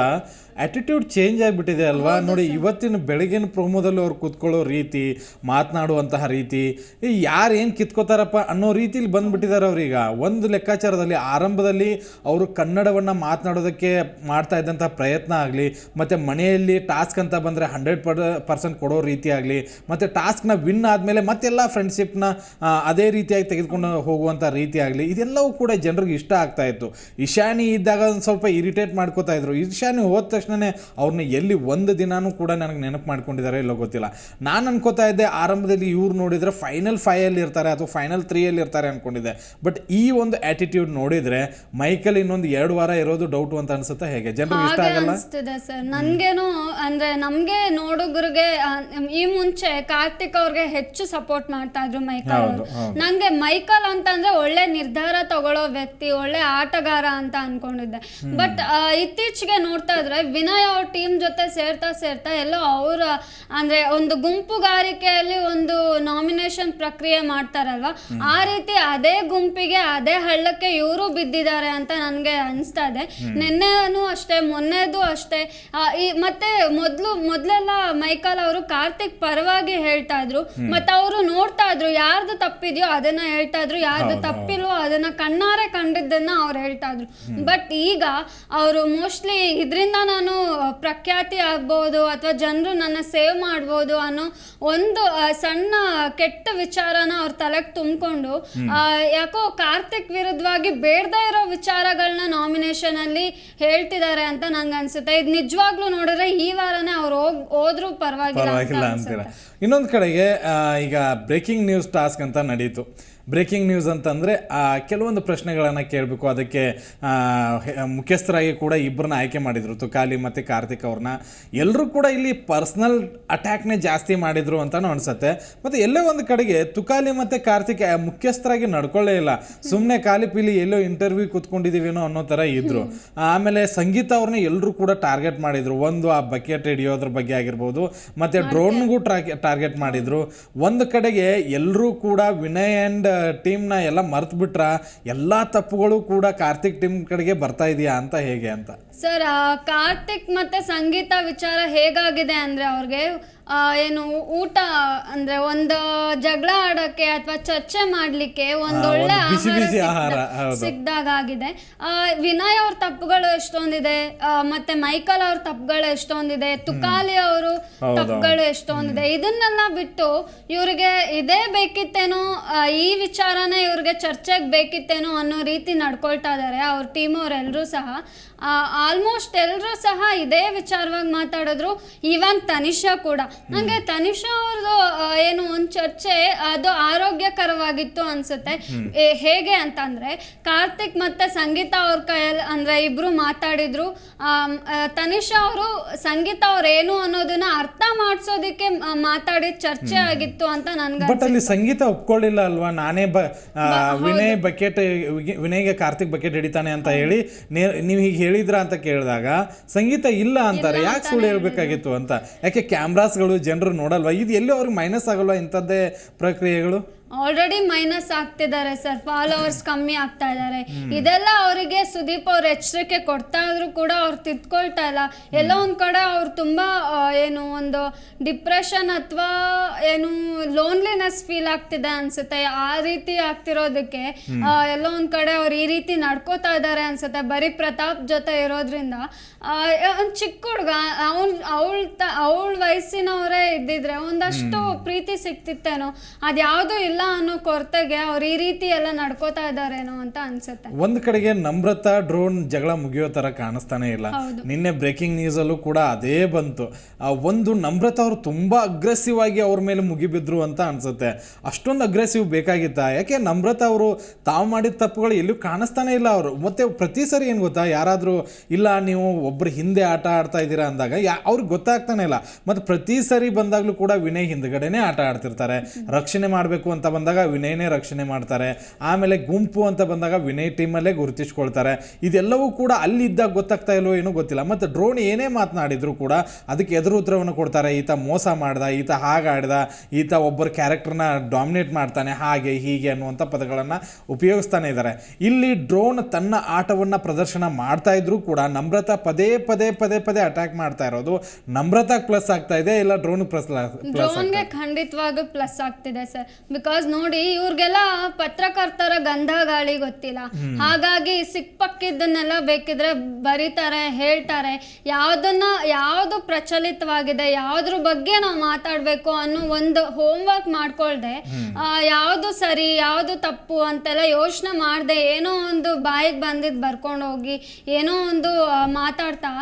ಆಟಿಟ್ಯೂಡ್ ಚೇಂಜ್ ಆಗಿಬಿಟ್ಟಿದೆ ಅಲ್ವಾ? ನೋಡಿ ಇವತ್ತಿನ ಬೆಳಗಿನ ಪ್ರೋಮೋದಲ್ಲಿ ಅವ್ರು ಕೂತ್ಕೊಳ್ಳೋ ರೀತಿ ಮಾತನಾಡುವಂತಹ ರೀತಿ ಯಾರು ಏನು ಕಿತ್ಕೋತಾರಪ್ಪ ಅನ್ನೋ ರೀತಿಲಿ ಬಂದ್ಬಿಟ್ಟಿದ್ದಾರೆ ಅವ್ರೀಗ ಒಂದು ಲೆಕ್ಕಾಚಾರದಲ್ಲಿ ಆರಂಭದಲ್ಲಿ ಅವರು ಕನ್ನಡವನ್ನು ಮಾತನಾಡೋದಕ್ಕೆ ಮಾಡ್ತಾ ಇದ್ದಂಥ ಪ್ರಯತ್ನ ಆಗಲಿ ಮತ್ತು ಮನೆಯಲ್ಲಿ ಟಾಸ್ಕ್ ಅಂತ ಬಂದರೆ ಹಂಡ್ರೆಡ್ ಪರ್ ಪರ್ಸೆಂಟ್ ಕೊಡೋ ರೀತಿ ಆಗಲಿ ಮತ್ತು ಟಾಸ್ಕ್ನ ವಿನ್ ಆದಮೇಲೆ ಮತ್ತೆಲ್ಲ ಫ್ರೆಂಡ್ಶಿಪ್ನ ಅದೇ ರೀತಿಯಾಗಿ ತೆಗೆದುಕೊಂಡು ಹೋಗುವಂಥ ರೀತಿ ಆಗಲಿ ಇದೆಲ್ಲವೂ ಕೂಡ ಜನರಿಗೆ ಇಷ್ಟ ಆಗ್ತಾ ಇತ್ತು. ಇಶಾನಿ ಇದ್ದಾಗ ಒಂದು ಸ್ವಲ್ಪ ಇರಿಟೇಟ್ ಮಾಡ್ಕೋತಾ ಇದ್ರು. ಇಶಾನಿ ಹೋದ ತಕ್ಷಣನೇ ಅವ್ರನ್ನ ಎಲ್ಲಿ ಒಂದು ದಿನಾನೂ ಕೂಡ ನನಗೆ ನೆನಪು ಮಾಡ್ಕೊಂಡಿದ್ದಾರೆ ಇಲ್ಲೋ ಗೊತ್ತಿಲ್ಲ. ನಾನು ಅನ್ಕೋತಾ ಇದ್ದೆ ಆರಂಭದಲ್ಲಿ ಇವ್ರು ನೋಡಿದರೆ ಫೈನಲ್ ಫೈಯಲ್ಲಿ ಇರ್ತಾರೆ ಅಥವಾ ಫೈನಲ್ ತ್ರೀಯಲ್ಲಿ ಇರ್ತಾರೆ ಅನ್ಕೊಂಡಿದ್ದೆ. ಬಟ್ ಈ ಒಂದು ಆಟಿಟ್ಯೂಡ್ ನೋಡಿದರೆ ಮೈಕಲ್ ಇನ್ನೊಂದು ಎರಡು ವಾರ ಇರೋದು ಡೌಟ್ ಅಂತ ಅನ್ಸುತ್ತೆ ಹೇಗೆ? ಜನರಿಗೆ ಇಷ್ಟ ಆಗಲ್ಲ? ಅನಿಸ್ತಿದೆ ಸರ್ ನನಗೇನು ಅಂದ್ರೆ ನಮಗೆ ನೋಡುಗರಿಗೆ ಈ ಮುಂಚೆ ಕಾರ್ತಿಕ್ ಅವ್ರಿಗೆ ಹೆಚ್ಚು ಸಪೋರ್ಟ್ ಮಾಡ್ತಾ ಇದ್ರು ಮೈಕಲ್. ನನಗೆ ಅವರು ನಂಗೆ ಮೈಕಲ್ ಅಂತಂದ್ರೆ ಒಳ್ಳೆ ನಿರ್ಧಾರ ತಗೊಳ್ಳೋ ವ್ಯಕ್ತಿ ಒಳ್ಳೆ ಆಟಗಾರ ಅಂತ ಅನ್ಕೊಂಡಿದ್ದೆ. ಬಟ್ ಇತ್ತೀಚೆಗೆ ನೋಡ್ತಾ ಇದ್ರೆ ವಿನಯ್ ಅವ್ರ ಟೀಮ್ ಜೊತೆ ಸೇರ್ತಾ ಸೇರ್ತಾ ಎಲ್ಲೋ ಅವರ ಅಂದ್ರೆ ಒಂದು ಗುಂಪುಗಾರಿಕೆಯಲ್ಲಿ ಒಂದು ನಾಮಿನೇಷನ್ ಪ್ರಕ್ರಿಯೆ ಮಾಡ್ತಾರಲ್ವಾ? ಆ ರೀತಿ ಅದೇ ಗುಂಪಿಗೆ ಅದೇ ಹಳ್ಳಕ್ಕೆ ಇವರು ಬಿದ್ದಿದ್ದಾರೆ ಅಂತ ನನಗೆ ಅನಿಸ್ತಾ ಇದೆ. ನಿನ್ನೆನೂ ಅಷ್ಟೇ ಮೊನ್ನೆದು ಅಷ್ಟೇ. ಈ ಮತ್ತೆ ಮೊದಲು ಮೊದ್ಲೆಲ್ಲ ಮೈಕಲ್ ಅವರು ಕಾರ್ತಿಕ್ ಪರವಾಗಿ ಹೇಳ್ತಾ ಇದ್ರು. ಮತ್ತೆ ಅವರು ನೋಡ್ತಾ ಇದ್ರು ಯಾರ್ದು ತಪ್ಪಿದೆಯೋ ಅದನ್ನ ಹೇಳ್ತಾ ಇದ್ರು ಯಾರ್ದು ತಪ್ಪಿಲ್ವೋ ಅದನ್ನ ಕಣ್ಣಾರೆ ಕಂಡಿದ್ದನ್ನ ಅವ್ರು ಹೇಳ್ತಾ ಇದ್ರು. ಬಟ್ ಈಗ ಅವರು ಮೋಸ್ಟ್ಲಿ ಇದರಿಂದ ನಾನು ಪ್ರಖ್ಯಾತಿ ಆಗ್ಬೋದು ಅಥವಾ ಜನರು ನನ್ನ ಸೇವ್ ಮಾಡ್ಬೋದು ಅನ್ನೋ ಒಂದು ಸಣ್ಣ ಕೆಟ್ಟ ವಿಚಾರನ ಅವ್ರ ತಲೆಗೆ ತುಂಬಿಕೊಂಡು ಯಾಕೋ ಕಾರ್ತಿಕ್ ವಿರುದ್ಧವಾಗಿ ಬೇಡದೇ ಇರೋ ವಿಚಾರಗಳನ್ನ ನಾಮಿನೇಷನ್ ಅಲ್ಲಿ ಹೇಳ್ತಿದ್ದಾರೆ ಅಂತ ನಂಗೆ ಅನ್ಸುತ್ತೆ ಇದು ನಿಜವಾಗ್ಲೂ ನೋಡಿದ್ರೆ ಈ ವಾರನೇ ಅವ್ರು ಹೋಗ್ ಹೋದ್ರೂ ಪರವಾಗಿಲ್ಲ ಅಂತ ಅನ್ಸುತ್ತೆ. ಇನ್ನೊಂದು ಕಡೆಗೆ ಈಗ ಬ್ರೇಕಿಂಗ್ ನ್ಯೂಸ್ ಟಾಸ್ಕ್ ಅಂತ ನಡೀತು. ಬ್ರೇಕಿಂಗ್ ನ್ಯೂಸ್ ಅಂತಂದರೆ ಕೆಲವೊಂದು ಪ್ರಶ್ನೆಗಳನ್ನು ಕೇಳಬೇಕು. ಅದಕ್ಕೆ ಮುಖ್ಯಸ್ಥರಾಗಿ ಕೂಡ ಇಬ್ಬರನ್ನ ಆಯ್ಕೆ ಮಾಡಿದರು. ತುಕಾಲಿ ಮತ್ತು ಕಾರ್ತಿಕ್ ಅವ್ರನ್ನ. ಎಲ್ಲರೂ ಕೂಡ ಇಲ್ಲಿ ಪರ್ಸ್ನಲ್ ಅಟ್ಯಾಕ್ನೇ ಜಾಸ್ತಿ ಮಾಡಿದರು ಅಂತಲೂ ಅನಿಸುತ್ತೆ. ಮತ್ತು ಎಲ್ಲೋ ಒಂದು ಕಡೆಗೆ ತುಕಾಲಿ ಮತ್ತು ಕಾರ್ತಿಕ್ ಮುಖ್ಯಸ್ಥರಾಗಿ ನಡ್ಕೊಳ್ಳೇ ಇಲ್ಲ. ಸುಮ್ಮನೆ ಖಾಲಿ ಪೀಲಿ ಎಲ್ಲೋ ಇಂಟರ್ವ್ಯೂ ಕೂತ್ಕೊಂಡಿದ್ದೀವೇನೋ ಅನ್ನೋ ಥರ ಇದ್ದರು ಆಮೇಲೆ ಸಂಗೀತ ಅವ್ರನ್ನ ಎಲ್ಲರೂ ಕೂಡ ಟಾರ್ಗೆಟ್ ಮಾಡಿದರು. ಒಂದು ಆ ಬಕೆಟ್ ಹಿಡಿಯೋದ್ರ ಬಗ್ಗೆ ಆಗಿರ್ಬೋದು. ಮತ್ತು ಡ್ರೋನ್ಗೂ ಟಾರ್ಗೆಟ್ ಮಾಡಿದರು. ಒಂದು ಕಡೆಗೆ ಎಲ್ಲರೂ ಕೂಡ ವಿನಯ್ ಆ್ಯಂಡ್ ಟೀಮ್ನ ಎಲ್ಲ ಮರೆತು ಬಿಟ್ರ ಎಲ್ಲ ತಪ್ಪುಗಳು ಕೂಡ ಕಾರ್ತಿಕ್ ಟೀಮ್ ಕಡೆಗೆ ಬರ್ತಾ ಇದೆಯಾ ಅಂತ ಹೇಗೆ ಅಂತ? ಸರ್ ಕಾರ್ತಿಕ್ ಮತ್ತೆ ಸಂಗೀತ ವಿಚಾರ ಹೇಗಾಗಿದೆ ಅಂದ್ರೆ ಅವ್ರಿಗೆ ಏನು ಊಟ ಅಂದ್ರೆ ಒಂದು ಜಗಳ ಆಡಕ್ಕೆ ಅಥವಾ ಚರ್ಚೆ ಮಾಡ್ಲಿಕ್ಕೆ ಒಂದೊಳ್ಳೆ ಒಂದು ಒಳ್ಳೆ ಬಿಸಿ ಆಹಾರ, ಸಿಕ್ಕಿದಾಗ ಆಗಿದೆ ಆ, ವಿನಯ್ ಅವ್ರ ತಪ್ಪುಗಳು ಎಷ್ಟೊಂದಿದೆ? ಆ, ಮತ್ತೆ ಮೈಕಲ್ ಅವ್ರ ತಪ್ಪುಗಳು ಎಷ್ಟೊಂದಿದೆ? ತುಕಾಲಿ ಅವರು ಹೌದು. ತಪ್ಪುಗಳು ಎಷ್ಟೊಂದಿದೆ? ಇದನ್ನೆಲ್ಲ ಬಿಟ್ಟು ಇವ್ರಿಗೆ ಇದೇ ಬೇಕಿತ್ತೇನೋ ಆ, ಈ ವಿಚಾರನೇ ಇವ್ರಿಗೆ ಚರ್ಚೆಗೆ ಬೇಕಿತ್ತೇನೋ ಅನ್ನೋ ರೀತಿ ನಡ್ಕೊಳ್ತಾ ಇದ್ದಾರೆ ಅವ್ರ ಟೀಮ್ ಅವರೆಲ್ಲರೂ ಸಹ. ಆಲ್ಮೋಸ್ಟ್ ಎಲ್ಲರೂ ಸಹ ಇದೇ ವಿಚಾರವಾಗಿ ಮಾತಾಡಿದ್ರು. ಈವನ್ ತನಿಷಾ ಕೂಡ. ನಂಗೆ ತನಿಷಾ ಅವ್ರದ್ದು ಏನು ಒಂದು ಚರ್ಚೆ ಅದು ಆರೋಗ್ಯಕರವಾಗಿತ್ತು ಅನ್ಸುತ್ತೆ. ಹೇಗೆ ಅಂತಂದ್ರೆ ಕಾರ್ತಿಕ್ ಮತ್ತೆ ಸಂಗೀತ ಅವ್ರ ಕೈಯಲ್ಲಿ ಅಂದ್ರೆ ಇಬ್ರು ಮಾತಾಡಿದ್ರು. ತನಿಷಾ ಅವರು ಸಂಗೀತ ಅವ್ರು ಏನು ಅನ್ನೋದನ್ನ ಅರ್ಥ ಮಾಡಿಸೋದಕ್ಕೆ ಮಾತಾಡಿದ ಚರ್ಚೆ ಆಗಿತ್ತು ಅಂತ ನನ್ಗೆ ಬಟ್ ಅಲ್ಲಿ ಸಂಗೀತ ಒಪ್ಕೊಳ್ಳಿಲ್ಲ ಅಲ್ವಾ? ನಾನೇ ಬ ವಿನಯ್ ಬಕೆಟ್ ವಿನಯ್ಗೆ ಕಾರ್ತಿಕ್ ಬಕೆಟ್ ಹಿಡಿತಾನೆ ಅಂತ ಹೇಳಿ ನೀವು ಹೀಗೆ ಹೇಳಿದ್ರ ಅಂತ ಕೇಳಿದಾಗ ಸಂಗೀತ ಇಲ್ಲ ಅಂತಾರೆ. ಯಾಕೆ ಸುಳ್ಳು ಹೇಳ್ಬೇಕಾಗಿತ್ತು ಅಂತ? ಯಾಕೆ ಕ್ಯಾಮ್ರಾಸ್ಗಳು ಜನರು ನೋಡಲ್ವಾ? ಇದು ಎಲ್ಲಿ ಅವ್ರಿಗೆ ಮೈನಸ್ ಆಗಲ್ವಾ ಇಂಥದ್ದೇ ಪ್ರಕ್ರಿಯೆಗಳು? ಆಲ್ರೆಡಿ ಮೈನಸ್ ಆಗ್ತಿದ್ದಾರೆ ಸರ್ ಫಾಲೋವರ್ಸ್ ಕಮ್ಮಿ ಆಗ್ತಾ ಇದ್ದಾರೆ. ಇದೆಲ್ಲ ಅವರಿಗೆ ಸುದೀಪ್ ಅವ್ರ ಎಚ್ಚರಿಕೆ ಕೊಡ್ತಾ ಇದ್ರು ಕೂಡ ಅವ್ರು ತಿದ್ಕೊಳ್ತಾ ಇಲ್ಲ. ಎಲ್ಲೋ ಒಂದ್ ಕಡೆ ಅವ್ರು ತುಂಬಾ ಆ, ಏನು ಒಂದು ಡಿಪ್ರೆಷನ್ ಅಥವಾ ಏನು ಲೋನ್ಲಿನೆಸ್ ಫೀಲ್ ಆಗ್ತಿದೆ ಅನ್ಸುತ್ತೆ. ಆ ರೀತಿ ಆಗ್ತಿರೋದಕ್ಕೆ ಎಲ್ಲ ಎಲ್ಲೋ ಒಂದ್ ಕಡೆ ಅವ್ರು ಈ ರೀತಿ ನಡ್ಕೋತಾ ಇದ್ದಾರೆ ಅನ್ಸುತ್ತೆ. ಬರೀ ಪ್ರತಾಪ್ ಜೊತೆ ಇರೋದ್ರಿಂದ ಒಂದ್ ಚಿಕ್ಕ ಹುಡುಗ ಅವ್ಳ ಅವಳ ಅವಳ ವಯಸ್ಸಿನವರೇ ಇದ್ದಿದ್ರೆ ಒಂದಷ್ಟು ಪ್ರೀತಿ ಸಿಕ್ತಿತ್ತೇನೋ ಅದ್ಯಾವುದೂ ಇಲ್ಲ ಅನ್ನೋ ಕೊರತೆಗೆ ಅವ್ರು ಈ ರೀತಿ ಎಲ್ಲ ನಡ್ಕೋತಾ ಇದ್ದಾರೇನೋ ಅಂತ ಅನ್ಸುತ್ತೆ. ಒಂದ್ ಕಡೆಗೆ ನಮ್ರತಾ ಡ್ರೋನ್ ಜಗಳ ಮುಗಿಯೋ ತರ ಕಾಣಿಸ್ತಾನೆ ಇಲ್ಲ. ನಿನ್ನೆ ಬ್ರೇಕಿಂಗ್ ನ್ಯೂಸ್ ಅಲ್ಲೂ ಕೂಡ ಅದೇ ಬಂತು. ಆ ಒಂದು ನಮ್ರತಾ ಅವರು ತುಂಬಾ ಅಗ್ರೆಸಿವ್ ಆಗಿ ಅವ್ರ ಮೇಲೆ ಮುಗಿಬಿದ್ರು ಅಂತ ಅನ್ಸುತ್ತೆ. ಅಷ್ಟೊಂದು ಅಗ್ರೆಸಿವ್ ಬೇಕಾಗಿತ್ತಾ? ಯಾಕೆ ನಮ್ರತಾ ಅವರು ತಾವು ಮಾಡಿದ ತಪ್ಪುಗಳು ಎಲ್ಲೂ ಕಾಣಿಸ್ತಾನೆ ಇಲ್ಲ ಅವರು. ಮತ್ತೆ ಪ್ರತಿ ಸರಿ ಏನು ಗೊತ್ತಾ? ಯಾರಾದರೂ ಇಲ್ಲ ನೀವು ಒಬ್ರು ಹಿಂದೆ ಆಟ ಆಡ್ತಾ ಇದ್ದೀರಾ ಅಂದಾಗ ಯಾ, ಅವ್ರಿಗೆ ಗೊತ್ತಾಗ್ತಾನೆ ಇಲ್ಲ. ಮತ್ತು ಪ್ರತಿ ಸರಿ ಬಂದಾಗಲೂ ಕೂಡ ವಿನಯ್ ಹಿಂದ್ಗಡೆನೇ ಆಟ ಆಡ್ತಿರ್ತಾರೆ. ರಕ್ಷಣೆ ಮಾಡಬೇಕು ಅಂತ ಬಂದಾಗ ವಿನಯನೇ ರಕ್ಷಣೆ ಮಾಡ್ತಾರೆ. ಆಮೇಲೆ ಗುಂಪು ಅಂತ ಬಂದಾಗ ವಿನಯ್ ಟೀಮಲ್ಲೇ ಗುರುತಿಸ್ಕೊಳ್ತಾರೆ. ಇದೆಲ್ಲವೂ ಕೂಡ ಅಲ್ಲಿದ್ದಾಗ ಗೊತ್ತಾಗ್ತಾ ಇಲ್ಲವೋ ಏನೋ ಗೊತ್ತಿಲ್ಲ. ಮತ್ತು ಡ್ರೋನ್ ಏನೇ ಮಾತನಾಡಿದ್ರು ಕೂಡ ಅದಕ್ಕೆ ಎದುರು ಉತ್ತರವನ್ನು ಕೊಡ್ತಾರೆ. ಈತ ಮೋಸ ಮಾಡ್ದ, ಈತ ಹಾಗಾಡ್ದ ಈತ ಒಬ್ಬರ ಕ್ಯಾರೆಕ್ಟರ್ನ ಡಾಮಿನೇಟ್ ಮಾಡ್ತಾನೆ, ಹಾಗೆ ಹೀಗೆ ಅನ್ನುವಂಥ ಪದಗಳನ್ನು ಉಪಯೋಗಿಸ್ತಾನೆ ಇದ್ದಾರೆ ಇಲ್ಲಿ ಡ್ರೋನ್ ತನ್ನ ಆಟವನ್ನು ಪ್ರದರ್ಶನ ಮಾಡ್ತಾ ಇದ್ರೂ ಕೂಡ ನಮ್ರತಾ ಪದೇ ಪದೇ ಪದೇ ಪದೇ ಅಟ್ಯಾಕ್ ಮಾಡ್ತಾ ಇರೋದು. ನಮ್ರತಾ ಪ್ಲಸ್ ಆಗ್ತಾ ಇದೆ ಇಲ್ಲ ಡ್ರೋನ್ ಪ್ಲಸ್ ಡ್ರೋನ್ ಡ್ರೋನ್ಗೆ ಖಂಡಿತವಾಗ ಪ್ಲಸ್ ಆಗ್ತಿದೆ ಸರ್ ಬಿಕಾಸ್ ನೋಡಿ ಇವ್ರಿಗೆಲ್ಲ ಪತ್ರಕರ್ತರ ಗಂಧ ಗಾಳಿ ಗೊತ್ತಿಲ್ಲ ಹಾಗಾಗಿ ಸಿಕ್ಪಕ್ಕಿದ್ದನ್ನೆಲ್ಲ ಬೇಕಿದ್ರೆ ಬರೀತಾರೆ ಹೇಳ್ತಾರೆ. ಯಾವ್ದನ್ನ ಯಾವುದು ಪ್ರಚಲಿತವಾಗಿದೆ ಯಾವ್ದ್ರ ಬಗ್ಗೆ ನಾವು ಮಾತಾಡ್ಬೇಕು ಅನ್ನೋ ಒಂದು ಹೋಮ್. ವರ್ಕ್ ಮಾಡ್ಕೊಳ್ದೆ ಯಾವುದು ಸರಿ ಯಾವ್ದು ತಪ್ಪು ಅಂತೆಲ್ಲ ಯೋಚನೆ ಮಾಡದೆ. ಏನೋ ಒಂದು ಬಾಯಿಗೆ ಬಂದಿದ್ ಬರ್ಕೊಂಡು ಹೋಗಿ ಏನೋ ಒಂದು ಆ, ಮಾತಾಡ್ತಾ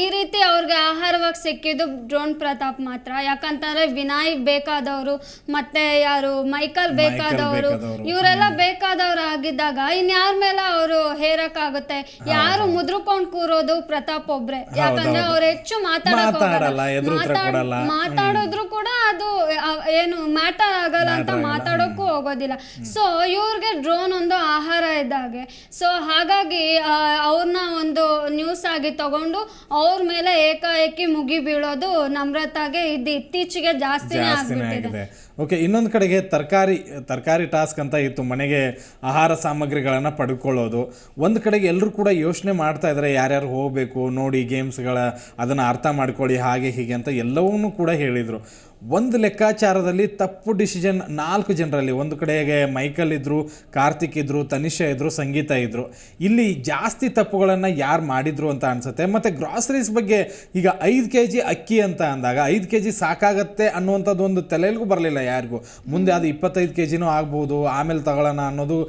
ಈ ರೀತಿ ಅವ್ರಿಗೆ ಆಹಾರವಾಗಿ ಸಿಕ್ಕಿದ್ದು ಡ್ರೋನ್ ಪ್ರತಾಪ್ ಮಾತ್ರ. ಯಾಕಂತಂದ್ರೆ ವಿನಾಯ್ ಬೇಕಾದವರು ಮತ್ತೆ ಯಾರು ಮೈಕಲ್ ಬೇಕಾದವರು. ಇವರೆಲ್ಲ ಬೇಕಾದವ್ರು ಆಗಿದ್ದಾಗ ಇನ್ಯಾರ ಮೇಲೆ ಅವರು ಹೇರಕ್ಕಾಗುತ್ತೆ? ಯಾರು ಮುದ್ರಕೊಂಡ್ ಕೂರೋದು ಪ್ರತಾಪ್ ಒಬ್ರೆ. ಯಾಕಂದ್ರೆ ಅವ್ರು ಹೆಚ್ಚು ಮಾತಾಡಕ್ ಮಾತಾಡೋದ್ರು. ಕೂಡ ಅದು ಏನು ಮ್ಯಾಟರ್ ಆಗಲ್ಲ ಅಂತ ಮಾತಾಡೋಕ್ಕೂ ಹೋಗೋದಿಲ್ಲ. ಸೊ ಇವ್ರಿಗೆ ಡ್ರೋನ್ ಒಂದು ಆಹಾರ ಇದ್ದಾಗೆ. ಸೊ ಹಾಗಾಗಿ ಅವ್ರನ್ನ ಒಂದು ನ್ಯೂಸ್ ಆಗಿ ತಗೊಂಡು ಅವ್ರ ಮೇಲೆ ಏಕಾಏಕಿ ಮುಗಿ ಬೀಳೋದು ನಮ್ರತಾಗೆ ಇದು ಇತ್ತೀಚೆಗೆ ಜಾಸ್ತಿನೇ ಜಾಸ್ತಿನೇ ಆಗ್ಬಿಟ್ಟಿದೆ. ಆಗಿದೆ. ಓಕೆ ಇನ್ನೊಂದು ಕಡೆಗೆ ತರಕಾರಿ ತರಕಾರಿ ಟಾಸ್ಕ್ ಅಂತ ಇತ್ತು ಮನೆಗೆ ಆಹಾರ ಸಾಮಗ್ರಿಗಳನ್ನು ಪಡ್ಕೊಳ್ಳೋದು. ಒಂದು ಕಡೆಗೆ ಎಲ್ಲರೂ ಕೂಡ ಯೋಚನೆ ಮಾಡ್ತಾ ಇದ್ದಾರೆ ಯಾರ್ಯಾರು ಹೋಗಬೇಕು ನೋಡಿ ಗೇಮ್ಸ್ಗಳ ಅದನ್ನು ಅರ್ಥ ಮಾಡ್ಕೊಳ್ಳಿ ಹಾಗೆ ಹೀಗೆ ಅಂತ ಎಲ್ಲವನ್ನೂ ಕೂಡ ಹೇಳಿದರು. ಒಂದು ಲೆಕ್ಕಾಚಾರದಲ್ಲಿ ತಪ್ಪು ಡಿಸಿಷನ್ ನಾಲ್ಕು ಜನರಲ್ಲಿ. ಒಂದು ಕಡೆಗೆ ಮೈಕಲ್ ಇದ್ದರು ಕಾರ್ತಿಕ್ ಇದ್ದರು ತನಿಷಾ ಇದ್ದರು ಸಂಗೀತ ಇದ್ದರು ಇಲ್ಲಿ ಜಾಸ್ತಿ ತಪ್ಪುಗಳನ್ನು ಯಾರು ಮಾಡಿದ್ರು ಅಂತ ಅನಿಸುತ್ತೆ. ಮತ್ತು ಗ್ರಾಸರೀಸ್ ಬಗ್ಗೆ ಈಗ ಐದು ಕೆ ಜಿ ಅಕ್ಕಿ ಅಂತ ಅಂದಾಗ ಐದು ಕೆ ಜಿ ಸಾಕಾಗತ್ತೆ ಅನ್ನುವಂಥದ್ದು ಒಂದು ತಲೆಯಲ್ಲಿಗೂ ಬರಲಿಲ್ಲ ಯಾರಿಗೂ. ಮುಂದೆ ಅದು ಇಪ್ಪತ್ತೈದು ಕೆ ಜಿನೂ ಆಗ್ಬೋದು, ಆಮೇಲೆ ತಗೊಳ್ಳೋಣ ಅನ್ನೋದು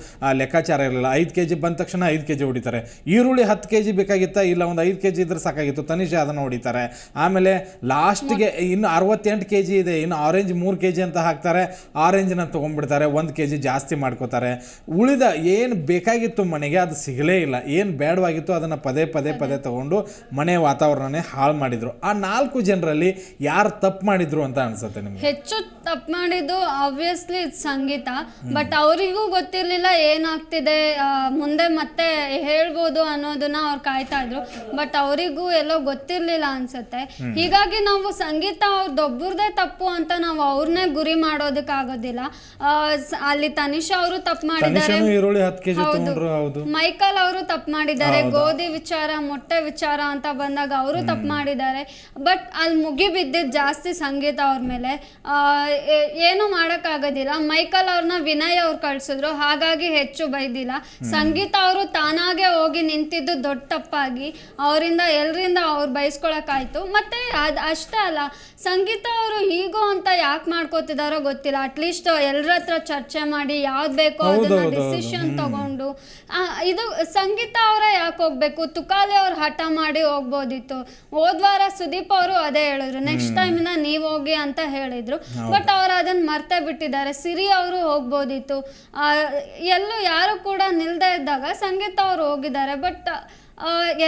ಲೆಕ್ಕಾಚಾರ ಇರಲಿಲ್ಲ. ಐದು ಕೆ ಜಿ ಬಂದ ತಕ್ಷಣ ಐದು ಕೆ ಜಿ ಹೊಡಿತಾರೆ. ಈರುಳ್ಳಿ ಹತ್ತು ಕೆ ಜಿ ಬೇಕಾಗಿತ್ತಾ? ಇಲ್ಲ, ಒಂದು ಐದು ಕೆ ಜಿ ಇದ್ರೆ ಸಾಕಾಗಿತ್ತು. ತನಿಷಾ ಅದನ್ನು ಹೊಡಿತಾರೆ. ಆಮೇಲೆ ಲಾಸ್ಟ್ಗೆ ಇನ್ನು ಅರವತ್ತೆಂಟು ಕೆ ಜಿ ಇದೆ. ಇನ್ನು ಆರೆಂಜ್ ಮೂರು ಕೆ ಜಿ ಅಂತ ಹಾಕ್ತಾರೆ. ಆರೆಂಜ್ನ ತೊಗೊಂಡ್ಬಿಡ್ತಾರೆ. ಒಂದು ಕೆ ಜಿ ಜಾಸ್ತಿ ಮಾಡ್ಕೋತಾರೆ. ಉಳಿದ ಏನು ಬೇಕಾಗಿತ್ತು ಮನೆಗೆ ಅದು ಸಿಗಲೇ ಇಲ್ಲ. ಏನು ಬೇಡವಾಗಿತ್ತು ಅದನ್ನು ಪದೇ ಪದೇ ಪದೇ. ತೊಗೊಂಡು ಮನೆ ವಾತಾವರಣನೇ ಹಾಳು ಮಾಡಿದರು. ಆ ನಾಲ್ಕು ಜನರಲ್ಲಿ ಯಾರು ತಪ್ಪು ಮಾಡಿದ್ರು ಅಂತ ಅನ್ಸುತ್ತೆ ನಿಮಗೆ? ಹೆಚ್ಚು ತಪ್ಪು ಮಾಡಿದ್ದು ಆಬ್ವಿಯಸ್ಲಿ ಸಂಗೀತ. ಬಟ್ ಅವರಿಗೂ ಗೊತ್ತಿರಲಿಲ್ಲ ಏನಾಗ್ತಿದೆ ಆ, ಮುಂದೆ ಮತ್ತೆ ಹೇಳ್ಬೋದು ಅನ್ನೋದನ್ನ ಅವ್ರು ಕಾಯ್ತಾ ಇದ್ರು. ಬಟ್ ಅವರಿಗೂ ಎಲ್ಲೋ ಗೊತ್ತಿರಲಿಲ್ಲ ಅನ್ಸುತ್ತೆ. ಹೀಗಾಗಿ ನಾವು ಸಂಗೀತ ಅವ್ರದ್ದೊಬ್ಬರದೇ ತಪ್ಪು ಅಂತ ನಾವು ಅವ್ರನ್ನೇ ಗುರಿ ಮಾಡೋದಕ್ಕೆ ಆಗೋದಿಲ್ಲ ಸ- ಅಲ್ಲಿ ತನಿಷಾ ಅವರು ತಪ್ಪು ಮಾಡಿದ್ದಾರೆ. ಹೌದು. ಮೈಕಲ್ ಅವರು ತಪ್ಪು ಮಾಡಿದ್ದಾರೆ. ಗೋಧಿ ವಿಚಾರ ಮೊಟ್ಟೆ ವಿಚಾರ ಅಂತ ಬಂದಾಗ ಅವರು ತಪ್ಪು ಮಾಡಿದ್ದಾರೆ. ಬಟ್ ಅಲ್ಲಿ ಮುಗಿ ಬಿದ್ದಿದ್ದು ಜಾಸ್ತಿ ಸಂಗೀತ ಅವ್ರ ಮೇಲೆ. ಏನು ಮಾಡೋಕ್ಕಾಗೋದಿಲ್ಲ. ಮೈಕಲ್ ಅವ್ರನ್ನ ವಿನಯ್ ಅವ್ರು ಕಳ್ಸಿದ್ರು. ಹಾಗಾಗಿ ಹೆಚ್ಚು ಬೈದಿಲ್ಲ. ಸಂಗೀತ ಅವರು ತಾನಾಗೆ ಹೋಗಿ ನಿಂತಿದ್ದು ದೊಡ್ಡ ತಪ್ಪಾಗಿ. ಅವರಿಂದ ಎಲ್ಲರಿಂದ ಅವ್ರು ಬೈಸ್ಕೊಳಕ್ಕಾಯ್ತು. ಮತ್ತೆ ಅದು ಅಷ್ಟೇ ಅಲ್ಲ. ಸಂಗೀತ ಅವರು ಹೀಗೋ ಅಂತ ಯಾಕೆ ಮಾಡ್ಕೋತಿದಾರೋ ಗೊತ್ತಿಲ್ಲ. ಅಟ್ಲೀಸ್ಟ್ ಎಲ್ಲರ ಹತ್ರ ಚರ್ಚೆ ಮಾಡಿ ಯಾವ್ದು ಬೇಕೋ ಅದನ್ನ. ಡಿಸಿಷನ್ ತಗೊಂಡು. ಇದು ಸಂಗೀತ ಅವರ ಯಾಕೆ ಹೋಗ್ಬೇಕು? ತುಕಾಲಿ ಅವ್ರು ಹಠ ಮಾಡಿ ಹೋಗ್ಬೋದಿತ್ತು. ಹೋದ್ವಾರ ಸುದೀಪ್ ಅವರು ಅದೇ ಹೇಳಿದ್ರು. ನೆಕ್ಸ್ಟ್ ಟೈಮಿಂದ ನೀವು ಹೋಗಿ ಅಂತ ಹೇಳಿದ್ರು. ಬಟ್ ಅವ್ರು ಅದನ್ನ ಮರ್ತೆ ಬಿಟ್ಟಿದ್ದಾರೆ. ಸಿರಿ ಅವರು ಹೋಗ್ಬೋದಿತ್ತು. ಎಲ್ಲೂ ಯಾರು ಕೂಡ ನಿಲ್ದೇ ಇದ್ದಾಗ ಸಂಗೀತ ಅವರು ಹೋಗಿದ್ದಾರೆ. ಬಟ್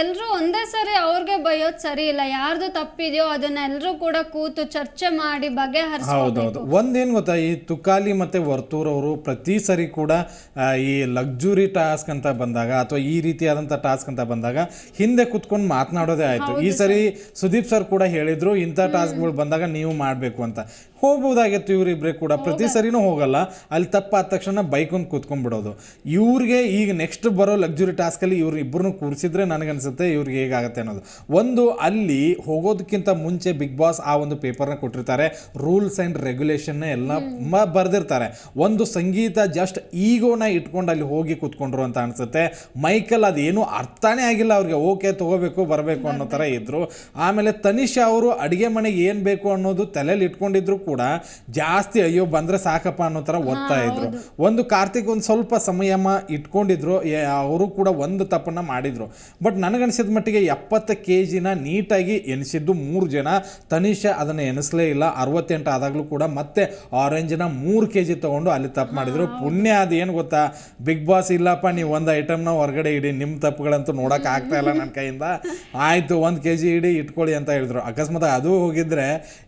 ಎಲ್ಲರೂ ಒಂದೇ ಸರಿ ಅವ್ರಿಗೆ ಬೈಯೋದು ಸರಿ ಇಲ್ಲ. ಯಾರ್ದು ತಪ್ಪಿದೆಯೋ ಅದನ್ನ ಎಲ್ಲರೂ ಕೂಡ ಕೂತು ಚರ್ಚೆ ಮಾಡಿ ಬಗೆ ಹೌದೌದು. ಒಂದೇನು ಗೊತ್ತಾ ಈ ತುಕಾಲಿ ಮತ್ತು ವರ್ತೂರ್ ಅವರು ಪ್ರತಿ ಸರಿ ಕೂಡ ಈ ಲಕ್ಸುರಿ ಟಾಸ್ಕ್ ಅಂತ ಬಂದಾಗ ಅಥವಾ ಈ ರೀತಿಯಾದಂಥ ಟಾಸ್ಕ್ ಅಂತ ಬಂದಾಗ ಹಿಂದೆ ಕುತ್ಕೊಂಡು ಮಾತನಾಡೋದೇ ಆಯಿತು. ಈ ಸರಿ ಸುದೀಪ್ ಸರ್ ಕೂಡ ಹೇಳಿದ್ರು ಇಂಥ ಟಾಸ್ಕ್ಗಳು ಬಂದಾಗ ನೀವು ಮಾಡಬೇಕು ಅಂತ. ಹೋಗ್ಬೋದಾಗಿತ್ತು ಇವರಿಬ್ಬರೇ ಕೂಡ. ಪ್ರತಿ ಸರಿನೂ ಹೋಗಲ್ಲ. ಅಲ್ಲಿ ತಪ್ಪಾದ ತಕ್ಷಣ ಬೈಕೊಂಡು ಕೂತ್ಕೊಂಡ್ಬಿಡೋದು. ಇವ್ರಿಗೆ ಈಗ ನೆಕ್ಸ್ಟ್ ಬರೋ ಲಕ್ಸುರಿ ಟಾಸ್ಕಲ್ಲಿ ಇವ್ರು ಇಬ್ಬರನ್ನು ಕೂರಿಸಿದ್ರೆ ನನಗನ್ಸುತ್ತೆ ಇವ್ರಿಗೆ ಹೇಗಾಗುತ್ತೆ ಅನ್ನೋದು. ಒಂದು ಅಲ್ಲಿ ಹೋಗೋದಕ್ಕಿಂತ ಮುಂಚೆ ಬಿಗ್ ಬಾಸ್ ಆ ಒಂದು ಪೇಪರ್ನ ಕೊಟ್ಟಿರ್ತಾರೆ. ರೂಲ್ಸ್ ಆ್ಯಂಡ್ ರೆಗ್ಯುಲೇಷನ್ನ ಎಲ್ಲ ತುಂಬ ಬರೆದಿರ್ತಾರೆ. ಒಂದು ಸಂಗೀತ ಜಸ್ಟ್ ಈಗೋನ ಇಟ್ಕೊಂಡು ಅಲ್ಲಿ ಹೋಗಿ ಕೂತ್ಕೊಂಡ್ರು ಅಂತ ಅನ್ಸುತ್ತೆ. ಮೈಕಲ್ ಅದೇನು ಅರ್ಥನೇ ಆಗಿಲ್ಲ ಅವ್ರಿಗೆ. ಓಕೆ ತಗೋಬೇಕು ಬರಬೇಕು ಅನ್ನೋ ಥರ ಇದ್ದರು ಆಮೇಲೆ ತನಿಷಾ ಅವರು ಅಡುಗೆ ಮನೆಗೆ ಏನು ಬೇಕು ಅನ್ನೋದು ತಲೆಯಲ್ಲಿ ಇಟ್ಕೊಂಡಿದ್ರು ಕೂಡ ಜಾಸ್ತಿ ಅಯ್ಯೋ ಬಂದರೆ ಸಾಕಪ್ಪ ಅನ್ನೋ ಥರ ಓದ್ತಾ ಇದ್ರು. ಒಂದು ಕಾರ್ತಿಕ್ ಒಂದು ಸ್ವಲ್ಪ ಸಂಯಮ ಇಟ್ಕೊಂಡಿದ್ರು ಅವರು ಕೂಡ ಒಂದು ತಪ್ಪನ್ನ ಮಾಡಿದ್ರು. ಬಟ್ ನನಗನ್ಸಿದ ಮಟ್ಟಿಗೆ ಎಪ್ಪತ್ತು ಕೆ ಜಿನ ನೀಟಾಗಿ ಎನಿಸಿದ್ದು ಮೂರು ಜನ. ತನಿಷ ಅದನ್ನು ಎನಿಸಲೇ ಇಲ್ಲ. ಅರವತ್ತೆಂಟು ಆದಾಗಲೂ ಕೂಡ ಮತ್ತೆ ಆರೆಂಜ್ನ ಮೂರು ಕೆ ಜಿ ತೊಗೊಂಡು ಅಲ್ಲಿ ತಪ್ಪು ಮಾಡಿದ್ರು. ಪುಣ್ಯ ಅದು ಏನು ಗೊತ್ತಾ? ಬಿಗ್ ಬಾಸ್ ಇಲ್ಲಪ್ಪ ನೀವು ಒಂದು ಐಟಮ್ನ ಹೊರಗಡೆ ಇಡಿ ನಿಮ್ಮ ತಪ್ಪುಗಳಂತೂ ನೋಡೋಕೆ ಆಗ್ತಾ ಇಲ್ಲ ನನ್ನ ಕೈಯಿಂದ. ಆಯಿತು ಒಂದು ಕೆ ಜಿ ಇಡಿ ಇಟ್ಕೊಳ್ಳಿ ಅಂತ ಹೇಳಿದ್ರು. ಅಕಸ್ಮಾತ್ ಅದು ಹೋಗಿದ್ರೆ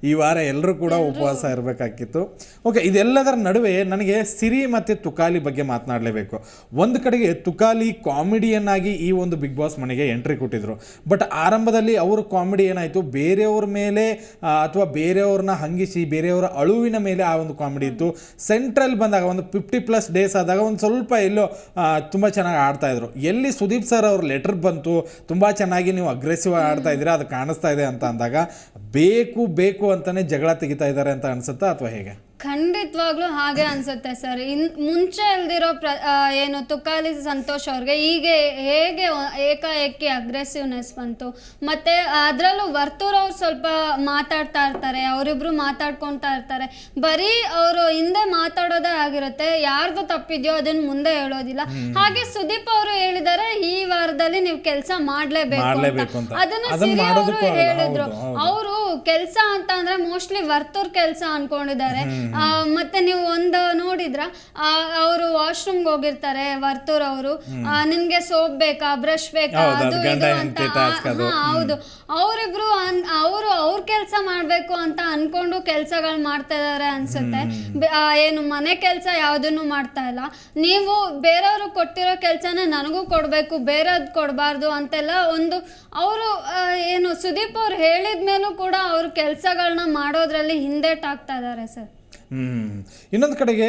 ಈ ವಾರ ಎಲ್ಲರೂ ಕೂಡ ಉಪವಾಸ ಇರಬೇಕಾಗಿತ್ತು. ಓಕೆ ಇದೆಲ್ಲದರ ನಡುವೆ ನನಗೆ ಸಿರಿ ಮತ್ತು ತುಕಾಲಿ ಬಗ್ಗೆ ಮಾತನಾಡಲೇಬೇಕು. ಒಂದು ಕಡೆಗೆ ತುಕಾಲಿ ಕಾಮಿಡಿಯನ್ ಆಗಿ ಈ ಒಂದು ಬಿಗ್ ಬಾಸ್ ಮನೆಗೆ ಎಂಟ್ರಿ ಕೊಟ್ಟಿದ್ರು. ಬಟ್ ಆರಂಭದಲ್ಲಿ ಅವರು ಕಾಮಿಡಿ ಏನಾಯಿತು? ಬೇರೆಯವ್ರ ಮೇಲೆ ಅಥವಾ ಬೇರೆಯವ್ರನ್ನ ಹಂಗಿಸಿ, ಬೇರೆಯವರ ಅಳುವಿನ ಮೇಲೆ ಆ ಒಂದು ಕಾಮಿಡಿ ಇತ್ತು. ಸೆಂಟ್ರಲ್ ಬಂದಾಗ ಒಂದು ಫಿಫ್ಟಿ ಪ್ಲಸ್ ಡೇಸ್ ಆದಾಗ ಒಂದು ಸ್ವಲ್ಪ ಎಲ್ಲೋ ತುಂಬ ಚೆನ್ನಾಗಿ ಆಡ್ತಾ ಇದ್ರು. ಎಲ್ಲಿ ಸುದೀಪ್ ಸರ್ ಅವ್ರ ಲೆಟರ್ ಬಂತು? ತುಂಬ ಚೆನ್ನಾಗಿ ನೀವು ಅಗ್ರೆಸಿವ್ ಆಡ್ತಾ ಇದ್ದೀರಾ? ಅದು ಕಾಣಿಸ್ತಾ ಇದೆ ಅಂತ ಅಂದಾಗ, ಬೇಕು ಬೇಕು ಅಂತಲೇ ಜಗಳ ತೆಗಿತಾ ಇದ್ದಾರೆ ಅಂತ ಅನ್ಸುತ್ತಾ ಅಥವಾ ಹೇಗೆ? ಖಂಡಿತವಾಗ್ಲೂ ಹಾಗೆ ಅನ್ಸುತ್ತೆ ಸರ್. ಇನ್ ಮುಂಚೆ ಇಲ್ದಿರೋ ಪ್ರ ಏನು ತುಕಾಲಿ ಸಂತೋಷ್ ಅವ್ರಿಗೆ ಹೀಗೆ ಹೇಗೆ ಏಕಾಏಕಿ ಅಗ್ರೆಸಿವ್ನೆಸ್ ಬಂತು. ಮತ್ತೆ ಅದರಲ್ಲೂ ವರ್ತೂರ್ ಅವ್ರು ಸ್ವಲ್ಪ ಮಾತಾಡ್ತಾ ಇರ್ತಾರೆ ಅವರಿಬ್ರು ಮಾತಾಡ್ಕೊತಾ ಇರ್ತಾರೆ. ಬರೀ ಅವರು ಹಿಂದೆ ಮಾತಾಡೋದೇ ಆಗಿರುತ್ತೆ ಯಾರ್ದು ತಪ್ಪಿದ್ಯೋ ಅದನ್ನ ಮುಂದೆ ಹೇಳೋದಿಲ್ಲ. ಹಾಗೆ ಸುದೀಪ್ ಅವರು ಹೇಳಿದಾರೆ ಈ ವಾರದಲ್ಲಿ ನೀವು ಕೆಲಸ ಮಾಡ್ಲೇಬೇಕು ಅದನ್ನ ಸಿರಿ ಅವರು ಹೇಳಿದ್ರು. ಅವರು ಕೆಲಸ ಅಂತ ಅಂದ್ರೆ ಮೋಸ್ಟ್ಲಿ ವರ್ತೂರ್ ಕೆಲಸ ಅನ್ಕೊಂಡಿದ್ದಾರೆ. ಮತ್ತೆ ನೀವು ಒಂದು ನೋಡಿದ್ರ ಅವರು ವಾಶ್ರೂಮ್ಗೆ ಹೋಗಿರ್ತಾರೆ ವರ್ತೂರ್ ಅವರು. ನಿನ್ಗೆ ಸೋಪ್ ಬೇಕಾ ಬ್ರಷ್ ಬೇಕಾ ಅದು ಇದು ಅಂತ. ಹಾ, ಹೌದು. ಅವರಿಬ್ರು ಅವರು ಅವ್ರ ಕೆಲಸ ಮಾಡ್ಬೇಕು ಅಂತ ಅನ್ಕೊಂಡು ಕೆಲ್ಸಗಳು ಮಾಡ್ತಾ ಇದಾರೆ ಅನ್ಸುತ್ತೆ. ಏನು ಮನೆ ಕೆಲಸ ಯಾವ್ದನ್ನು ಮಾಡ್ತಾ ಇಲ್ಲ. ನೀವು ಬೇರೆಯವರು ಕೊಟ್ಟಿರೋ ಕೆಲ್ಸನ ನನಗೂ ಕೊಡಬೇಕು ಬೇರೆದ್ ಕೊಡಬಾರ್ದು ಅಂತೆಲ್ಲ ಒಂದು ಅವರು ಏನು ಸುದೀಪ್ ಅವ್ರು ಹೇಳಿದ್ಮೇಲೂ ಕೂಡ ಅವ್ರ ಕೆಲಸಗಳನ್ನ ಮಾಡೋದ್ರಲ್ಲಿ ಹಿಂದೇಟಾಗ್ತಾ ಇದ್ದಾರೆ ಸರ್. ಇನ್ನೊಂದು ಕಡೆಗೆ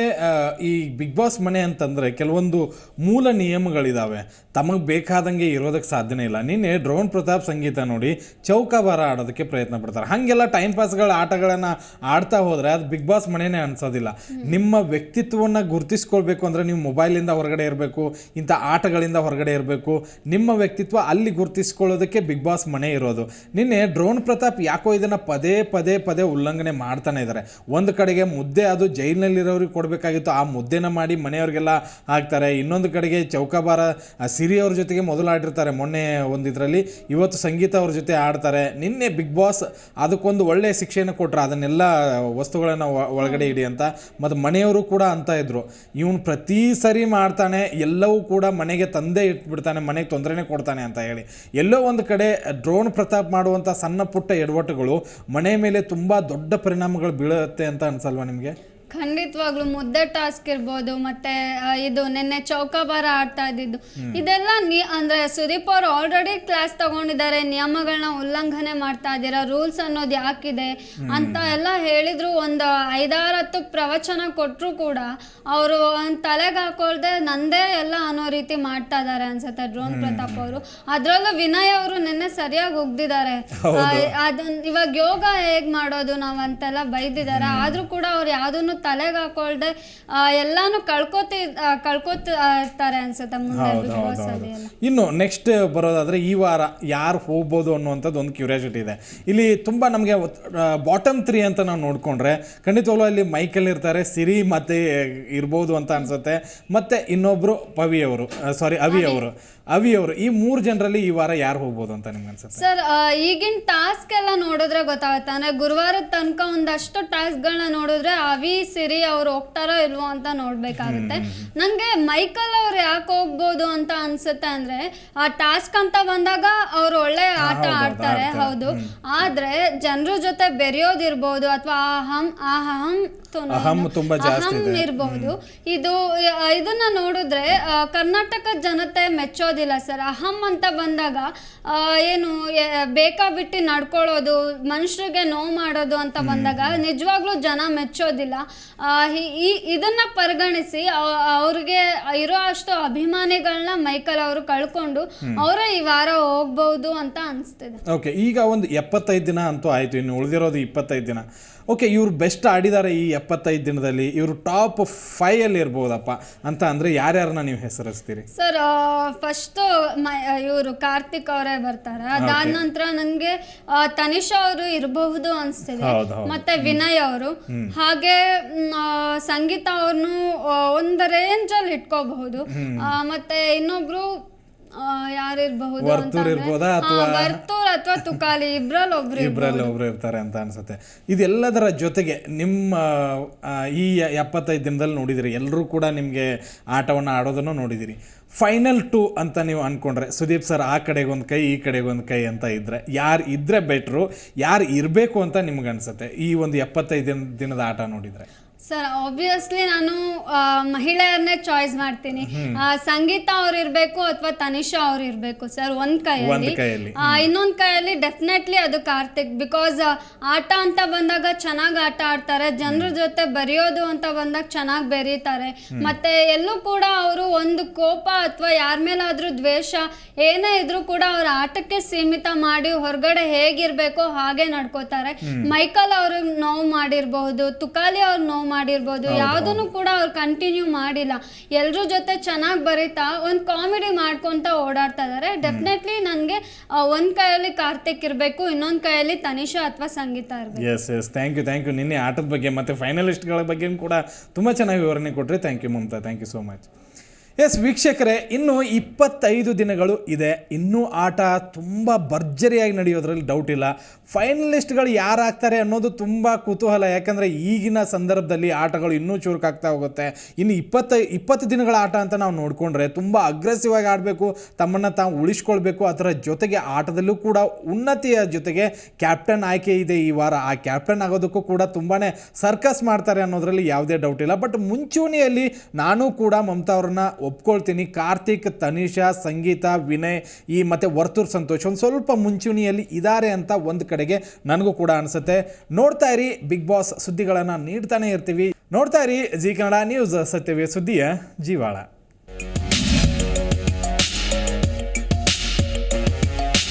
ಈ ಬಿಗ್ ಬಾಸ್ ಮನೆ ಅಂತಂದ್ರೆ ಕೆಲವೊಂದು ಮೂಲ ನಿಯಮಗಳಿದ್ದಾವೆ ತಮಗೆ ಬೇಕಾದಂಗೆ ಇರೋದಕ್ಕೆ ಸಾಧ್ಯನೇ ಇಲ್ಲ. ನಿನ್ನೆ ಡ್ರೋನ್ ಪ್ರತಾಪ್ ಸಂಗೀತ ನೋಡಿ ಚೌಕಾಬಾರ ಆಡೋದಕ್ಕೆ ಪ್ರಯತ್ನ ಪಡ್ತಾರೆ. ಹಾಗೆಲ್ಲ ಟೈಮ್ ಪಾಸ್ಗಳ ಆಟಗಳನ್ನು ಆಡ್ತಾ ಹೋದರೆ ಅದು ಬಿಗ್ ಬಾಸ್ ಮನೆನೇ ಅನ್ಸೋದಿಲ್ಲ. ನಿಮ್ಮ ವ್ಯಕ್ತಿತ್ವವನ್ನು ಗುರುತಿಸ್ಕೊಳ್ಬೇಕು ಅಂದ್ರೆ ನೀವು ಮೊಬೈಲಿಂದ ಹೊರಗಡೆ ಇರಬೇಕು, ಇಂಥ ಆಟಗಳಿಂದ ಹೊರಗಡೆ ಇರಬೇಕು. ನಿಮ್ಮ ವ್ಯಕ್ತಿತ್ವ ಅಲ್ಲಿ ಗುರುತಿಸ್ಕೊಳ್ಳೋದಕ್ಕೆ ಬಿಗ್ ಬಾಸ್ ಮನೆ ಇರೋದು. ನಿನ್ನೆ ಡ್ರೋನ್ ಪ್ರತಾಪ್ ಯಾಕೋ ಇದನ್ನು ಪದೇ ಪದೇ ಪದೇ ಉಲ್ಲಂಘನೆ ಮಾಡ್ತಾನೆ ಇದ್ದಾರೆ ಒಂದು ಕಡೆಗೆ ಅದು ಜೈಲಿನಲ್ಲಿರೋರಿಗೆ ಕೊಡಬೇಕಾಗಿತ್ತು. ಆ ಮುದ್ದೆನ ಮಾಡಿ ಮನೆಯವ್ರಿಗೆಲ್ಲ ಹಾಕ್ತಾರೆ. ಇನ್ನೊಂದು ಕಡೆಗೆ ಚೌಕಾಬಾರ ಸಿರಿ ಅವ್ರ ಜೊತೆಗೆ ಮೊದಲು ಆಡಿರ್ತಾರೆ ಮೊನ್ನೆ ಒಂದು ಇದರಲ್ಲಿ ಇವತ್ತು ಸಂಗೀತ ಅವ್ರ ಜೊತೆ ಆಡ್ತಾರೆ. ನಿನ್ನೆ ಬಿಗ್ ಬಾಸ್ ಅದಕ್ಕೊಂದು ಒಳ್ಳೆಯ ಶಿಕ್ಷೆಯನ್ನು ಕೊಟ್ಟರು ಅದನ್ನೆಲ್ಲ ವಸ್ತುಗಳನ್ನು ಒಳಗಡೆ ಇಡಿ ಅಂತ. ಮತ್ತು ಮನೆಯವರು ಕೂಡ ಅಂತ ಇದ್ದರು ಇವನು ಪ್ರತಿ ಸರಿ ಮಾಡ್ತಾನೆ. ಎಲ್ಲವೂ ಕೂಡ ಮನೆಗೆ ತಂದೆ ಇಟ್ಬಿಡ್ತಾನೆ. ಮನೆಗೆ ತೊಂದರೆನೇ ಕೊಡ್ತಾನೆ ಅಂತ ಹೇಳಿ. ಎಲ್ಲೋ ಒಂದು ಕಡೆ ಡ್ರೋನ್ ಪ್ರತಾಪ್ ಮಾಡುವಂಥ ಸಣ್ಣ ಪುಟ್ಟ ಎಡವಟ್ಟುಗಳು ಮನೆ ಮೇಲೆ ತುಂಬ ದೊಡ್ಡ ಪರಿಣಾಮಗಳು ಬೀಳುತ್ತೆ ಅಂತ ಅನ್ಸಲ್ವಾ ನಿಮಗೆ? name? ಖಂಡಿತವಾಗ್ಲೂ ಮುದ್ದೆ ಟಾಸ್ಕ್ ಇರ್ಬೋದು ಮತ್ತೆ ಆ, ಇದು ನಿನ್ನೆ ಚೌಕಾಬಾರ ಆಡ್ತಾ ಇದ್ದಿದ್ದು. ಇದೆಲ್ಲ ನೀ ಅಂದ್ರೆ ಸುದೀಪ್ ಅವ್ರು ಆಲ್ರೆಡಿ ಕ್ಲಾಸ್ ತಗೊಂಡಿದ್ದಾರೆ ನಿಯಮಗಳನ್ನ ಉಲ್ಲಂಘನೆ ಮಾಡ್ತಾ ಇದ್ದೀರಾ ರೂಲ್ಸ್ ಅನ್ನೋದು ಯಾಕಿದೆ ಅಂತ ಎಲ್ಲ ಹೇಳಿದ್ರು. ಒಂದು ಐದಾರು ಹತ್ತು ಪ್ರವಚನ ಕೊಟ್ಟರು ಕೂಡ ಅವರು ಒಂದು ತಲೆಗೆ ಹಾಕೊಳ್ದೆ ನಂದೇ ಎಲ್ಲ ಅನ್ನೋ ರೀತಿ ಮಾಡ್ತಾ ಇದ್ದಾರೆ ಅನ್ಸುತ್ತೆ ಡ್ರೋನ್ ಪ್ರತಾಪ್ ಅವರು. ಅದ್ರಲ್ಲೂ ವಿನಯ್ ಅವರು ನಿನ್ನೆ ಸರಿಯಾಗಿ ಉಗ್ದಿದ್ದಾರೆ. ಅದನ್ನ ಇವಾಗ ಯೋಗ ಹೇಗ್ ಮಾಡೋದು ನಾವ್ ಅಂತೆಲ್ಲ ಬೈದಿದ್ದಾರೆ ಆದ್ರೂ ಕೂಡ ಅವ್ರು ಯಾವ್ದನ್ನು ತಲೆಗೆ ಹಾಕೊಳ್ದೆ ಎಲ್ಲಾನು ಕಳ್ಕೊತಿ ಇರ್ತಾರೆ ಅನ್ಸುತ್ತೆ ಮುಂದೆ ಹೌದು ಬಿಗ್ ಬಾಸ್ ಅಲ್ಲಿ ಎಲ್ಲ ಇನ್ನು ನೆಕ್ಸ್ಟ್ ಬರೋದಾದ್ರೆ ಈ ವಾರ ಯಾರು ಹೋಗ್ಬೋದು ಅನ್ನುವಂಥದ್ದು ಒಂದು ಕ್ಯೂರಿಯಾಸಿಟಿ ಇದೆ. ಇಲ್ಲಿ ತುಂಬ ನಮಗೆ ಬಾಟಮ್ ತ್ರೀ ಅಂತ ನಾವು ನೋಡಿಕೊಂಡ್ರೆ ಖಂಡಿತವಾಗ್ಲೂ ಅಲ್ಲಿ ಮೈಕಲ್ ಇರ್ತಾರೆ ಸಿರಿ ಮತ್ತೆ ಇರ್ಬೋದು ಅಂತ ಅನ್ಸುತ್ತೆ. ಮತ್ತೆ ಇನ್ನೊಬ್ರು ಪವಿ ಅವರು ಸಾರಿ ಅವಿ. ಅವರು. ಅವಿ ಅವರು ಈ ಮೂರು ಜನರಲ್ಲಿ ಈ ವಾರ ಯಾರು ಹೋಗ್ಬೋದು ಅಂತ ನಿಮ್ಗೆ ಅನ್ಸುತ್ತೆ? ಸರ್ ಈಗಿನ ಟಾಸ್ಕ್ ಎಲ್ಲ ನೋಡಿದ್ರೆ ಗೊತ್ತಾಗುತ್ತೆ. ಅಂದ್ರೆ ಗುರುವಾರದ ತನಕ ಒಂದಷ್ಟು ಟಾಸ್ಕ್ಗಳನ್ನ ನೋಡಿದ್ರೆ ಅವಿ ಸಿರಿ ಅವ್ರು ಹೋಗ್ತಾರೋ ಇಲ್ವೋ ಅಂತ ನೋಡ್ಬೇಕಾಗುತ್ತೆ. ನಂಗೆ ಮೈಕಲ್ ಅವ್ರು ಯಾಕೆ ಹೋಗ್ಬೋದು ಅಂತ ಅನ್ಸುತ್ತೆ ಅಂದ್ರೆ ಆ ಟಾಸ್ಕ್ ಅಂತ ಬಂದಾಗ ಅವ್ರು ಒಳ್ಳೆ ಆಟ ಆಡ್ತಾರೆ ಹೌದು. ಆದ್ರೆ ಜನರ ಜೊತೆ ಬೆರೆಯೋದಿರ್ಬೋದು ಅಥವಾ ಹಂ ಆ ಅಹಂ ತು- ಅಹಂ ತುಂಬಾ ಜಾಸ್ತಿ ಅಹಂ ಇರಬಹುದು. ಇದು ಇದನ್ನ ನೋಡಿದ್ರೆ ಕರ್ನಾಟಕ ಜನತೆ ಮೆಚ್ಚೋದಿಲ್ಲ ಸರ್. ಅಹಂ ಅಂತ ಬಂದಾಗ ಏನು ಬೇಕಾಬಿಟ್ಟು ನಡ್ಕೊಳ್ಳೋದು ಮನುಷ್ಯರಿಗೆ ನೋವು ಮಾಡೋದು ಅಂತ ಬಂದಾಗ ನಿಜವಾಗ್ಲೂ ಜನ ಮೆಚ್ಚೋದಿಲ್ಲ. ಈ- ಇದನ್ನ ಪರಿಗಣಿಸಿ ಅವ- ಅವ್ರಿಗೆ ಇರೋ ಅಷ್ಟು ಅಭಿಮಾನಿಗಳನ್ನ ಮೈಕಲ್ ಅವರು ಕಳ್ಕೊಂಡು ಅವರ ಈ ವಾರ ಹೋಗ್ಬಹುದು ಅಂತ ಅನಿಸ್ತಿದೆ. ಓಕೆ ಈಗ ಒಂದು ಎಪ್ಪತ್ತೈದು ದಿನ ಅಂತೂ ಆಯಿತು ಇನ್ನು ಉಳಿದಿರೋದು ಇಪ್ಪತ್ತೈದು ದಿನ. ಓಕೆ ಇವ್ರು ಬೆಸ್ಟ್ ಆಡಿದ್ದಾರೆ ಈ ಎಪ್ಪತ್ತೈದು ದಿನದಲ್ಲಿ ಇವರು ಟಾಪ್ ಫೈಯಲ್ಲಿ ಇರ್ಬೋದಪ್ಪ ಅಂತ ಅಂದರೆ ಯಾರ್ಯಾರನ್ನ ನೀವು ಹೆಸರಿಸ್ತೀರಿ? ಸರ್ ಫಸ್ಟ್ ಇವರು ಕಾರ್ತಿಕ್ ಅವರೇ ಬರ್ತಾರೆ. ಅದಾದ ನಂತರ ನನಗೆ ತನಿಷಾ ಅವರು ಇರಬಹುದು ಅನಿಸ್ತಿದೆ. ಮತ್ತೆ ವಿನಯ್ ಅವರು. ಹಾಗೆ ಸಂಗೀತ ಅವ್ರನ್ನು ಒಂದು ರೇಂಜ್ ಅಲ್ಲಿ ಇಟ್ಕೋಬಹುದು. ಆ, ಮತ್ತೆ ಇನ್ನೊಬ್ರು ಯಾರಿರಬಹುದು ವರ್ತೂರ್ ಇರ್ಬೋದಾ ಅಥವಾ ವರ್ತೂರ್ ಅಥವಾ ತುಕಾಲಿ ಇಬ್ರಲ್ಲಿ ಒಬ್ರು ಇರ್ತಾರೆ ಅಂತ ಅನ್ಸುತ್ತೆ. ಇದೆಲ್ಲದರ ಜೊತೆಗೆ ನಿಮ್ಮ ಈ ಎಪ್ಪತ್ತೈದು ದಿನದಲ್ಲಿ ನೋಡಿದಿರಿ. ಎಲ್ಲರೂ ಕೂಡ ನಿಮಗೆ ಆಟವನ್ನು ಆಡೋದನ್ನು ನೋಡಿದಿರಿ. ಫೈನಲ್ ಟು ಅಂತ ನೀವು ಅನ್ಕೊಂಡ್ರೆ ಸುದೀಪ್ ಸರ್ ಆ ಕಡೆಗೆ ಒಂದು ಕೈ ಈ ಕಡೆಗೆ ಒಂದು ಕೈ ಅಂತ ಇದ್ದರೆ ಯಾರು ಇದ್ದರೆ ಬೆಟ್ರು ಯಾರು ಇರಬೇಕು ಅಂತ ನಿಮ್ಗೆ ಅನ್ಸುತ್ತೆ. ಈ ಒಂದು ಎಪ್ಪತ್ತೈದು ದಿನ ದಿನದ ಆಟ ನೋಡಿದರೆ. ಸರ್ ಆಬ್ವಿಯಸ್ಲಿ ನಾನು ಮಹಿಳೆಯರನ್ನೇ ಚಾಯ್ಸ್ ಮಾಡ್ತೀನಿ. ಸಂಗೀತ ಅವ್ರು ಇರಬೇಕು ಅಥವಾ ತನಿಷಾ ಅವ್ರು ಇರಬೇಕು ಸರ್ ಒಂದ್ ಕೈಯಲ್ಲಿ. ಇನ್ನೊಂದ್ ಕೈಯಲ್ಲಿ ಡೆಫಿನೆಟ್ಲಿ ಅದು ಕಾರ್ತಿಕ್ ಬಿಕಾಸ್ ಆಟ ಅಂತ ಬಂದಾಗ ಚೆನ್ನಾಗಿ ಆಟ ಆಡ್ತಾರೆ. ಜನರ ಜೊತೆ ಬರೆಯೋದು ಅಂತ ಬಂದಾಗ ಚೆನ್ನಾಗಿ ಬೆರೀತಾರೆ. ಮತ್ತೆ ಎಲ್ಲೂ ಕೂಡ ಅವರು ಒಂದು ಕೋಪ ಅಥವಾ ಯಾರ ಮೇಲಾದ್ರೂ ದ್ವೇಷ ಏನೇ ಇದ್ರೂ ಕೂಡ ಅವ್ರ ಆಟಕ್ಕೆ ಸೀಮಿತ ಮಾಡಿ ಹೊರಗಡೆ ಹೇಗಿರ್ಬೇಕೋ ಹಾಗೆ ನಡ್ಕೋತಾರೆ. ಮೈಕಲ್ ಅವ್ರಿಗೆ ನೋವು ಮಾಡಿರ್ಬಹುದು ತುಕಾಲಿ ಅವ್ರು ನೋವು ಮಾಡಿರ್ಬೋದು ಯಾವುದನ್ನು ಕೂಡ ಅವ್ರು ಕಂಟಿನ್ಯೂ ಮಾಡಿಲ್ಲ. ಎಲ್ರ ಜೊತೆ ಚೆನ್ನಾಗಿ ಬರೀತಾ ಒಂದು ಕಾಮಿಡಿ ಮಾಡ್ಕೊಂತ ಓಡಾಡ್ತಾ ಇದಾರೆ. ಡೆಫಿನೆಟ್ಲಿ ನನಗೆ ಒಂದ್ ಕೈಯಲ್ಲಿ ಕಾರ್ತಿಕ್ ಇರಬೇಕು ಇನ್ನೊಂದ್ ಕೈಯಲ್ಲಿ ತನಿಷಾ ಅಥವಾ ಸಂಗೀತ ಇರಬೇಕು. Yes yes thank you thank you ನಿನ್ನೆ ಆಟದ ಬಗ್ಗೆ ಮತ್ತು ಫೈನಲಿಸ್ಟ್ಗಳ ಬಗ್ಗೆ ಕೂಡ ತುಂಬಾ ಚೆನ್ನಾಗಿ ವಿವರಣೆ ಕೊಟ್ಟರೆ thank you Mamata. Thank you so much yes ವೀಕ್ಷಕರೇ, ಇನ್ನು ಇಪ್ಪತ್ತೈದು ದಿನಗಳು ಇದೆ. ಇನ್ನೂ ಆಟ ತುಂಬ ಭರ್ಜರಿಯಾಗಿ ನಡೆಯೋದ್ರಲ್ಲಿ ಡೌಟ್ ಇಲ್ಲ. ಫೈನಲಿಸ್ಟ್ಗಳು ಯಾರಾಗ್ತಾರೆ ಅನ್ನೋದು ತುಂಬ ಕುತೂಹಲ. ಯಾಕಂದರೆ ಈಗಿನ ಸಂದರ್ಭದಲ್ಲಿ ಆಟಗಳು ಇನ್ನೂ ಚುರುಕಾಗ್ತಾ ಹೋಗುತ್ತೆ. ಇನ್ನು ಇಪ್ಪತ್ತೈ, ಇಪ್ಪತ್ತು ದಿನಗಳ ಆಟ ಅಂತ ನಾವು ನೋಡಿಕೊಂಡ್ರೆ ತುಂಬ ಅಗ್ರೆಸಿವ್ ಆಗಿ ಆಡಬೇಕು. ತಮ್ಮನ್ನು ತಾವು ಉಳಿಸ್ಕೊಳ್ಬೇಕು. ಅದರ ಜೊತೆಗೆ ಆಟದಲ್ಲೂ ಕೂಡ ಉನ್ನತಿಯ ಜೊತೆಗೆ ಕ್ಯಾಪ್ಟನ್ ಆಯ್ಕೆ ಇದೆ ಈ ವಾರ. ಆ ಕ್ಯಾಪ್ಟನ್ ಆಗೋದಕ್ಕೂ ಕೂಡ ತುಂಬಾ ಸರ್ಕಸ್ ಮಾಡ್ತಾರೆ ಅನ್ನೋದ್ರಲ್ಲಿ ಯಾವುದೇ ಡೌಟ್ ಇಲ್ಲ. ಬಟ್ ಮುಂಚೂಣಿಯಲ್ಲಿ ನಾನು ಕೂಡ ಮಮತಾ ಅವ್ರನ್ನ ಒಪ್ಕೊಳ್ತೀನಿ. ಕಾರ್ತಿಕ್, ತನಿಷಾ, ಸಂಗೀತ, ವಿನಯ್, ಈ ಮತ್ತು ವರ್ತೂರ್ ಸಂತೋಷ್ ಒಂದು ಸ್ವಲ್ಪ ಮುಂಚೂಣಿಯಲ್ಲಿ ಇದ್ದಾರೆ ಅಂತ ಒಂದು ಕಡೆಗೆ ನನಗೂ ಕೂಡ ಅನಿಸುತ್ತೆ. ನೋಡ್ತಾ ಇರಿ ಬಿಗ್ ಬಾಸ್ ಸುದ್ದಿಗಳನ್ನು ನೀಡ್ತಾನೆ ಇರ್ತೀವಿ. ನೋಡ್ತಾ ಇರಿ, ಜಿ ಕನ್ನಡ ನ್ಯೂಸ್ ಸತ್ಯವೇ ಸುದ್ದಿಯ ಜೀವಾಳ.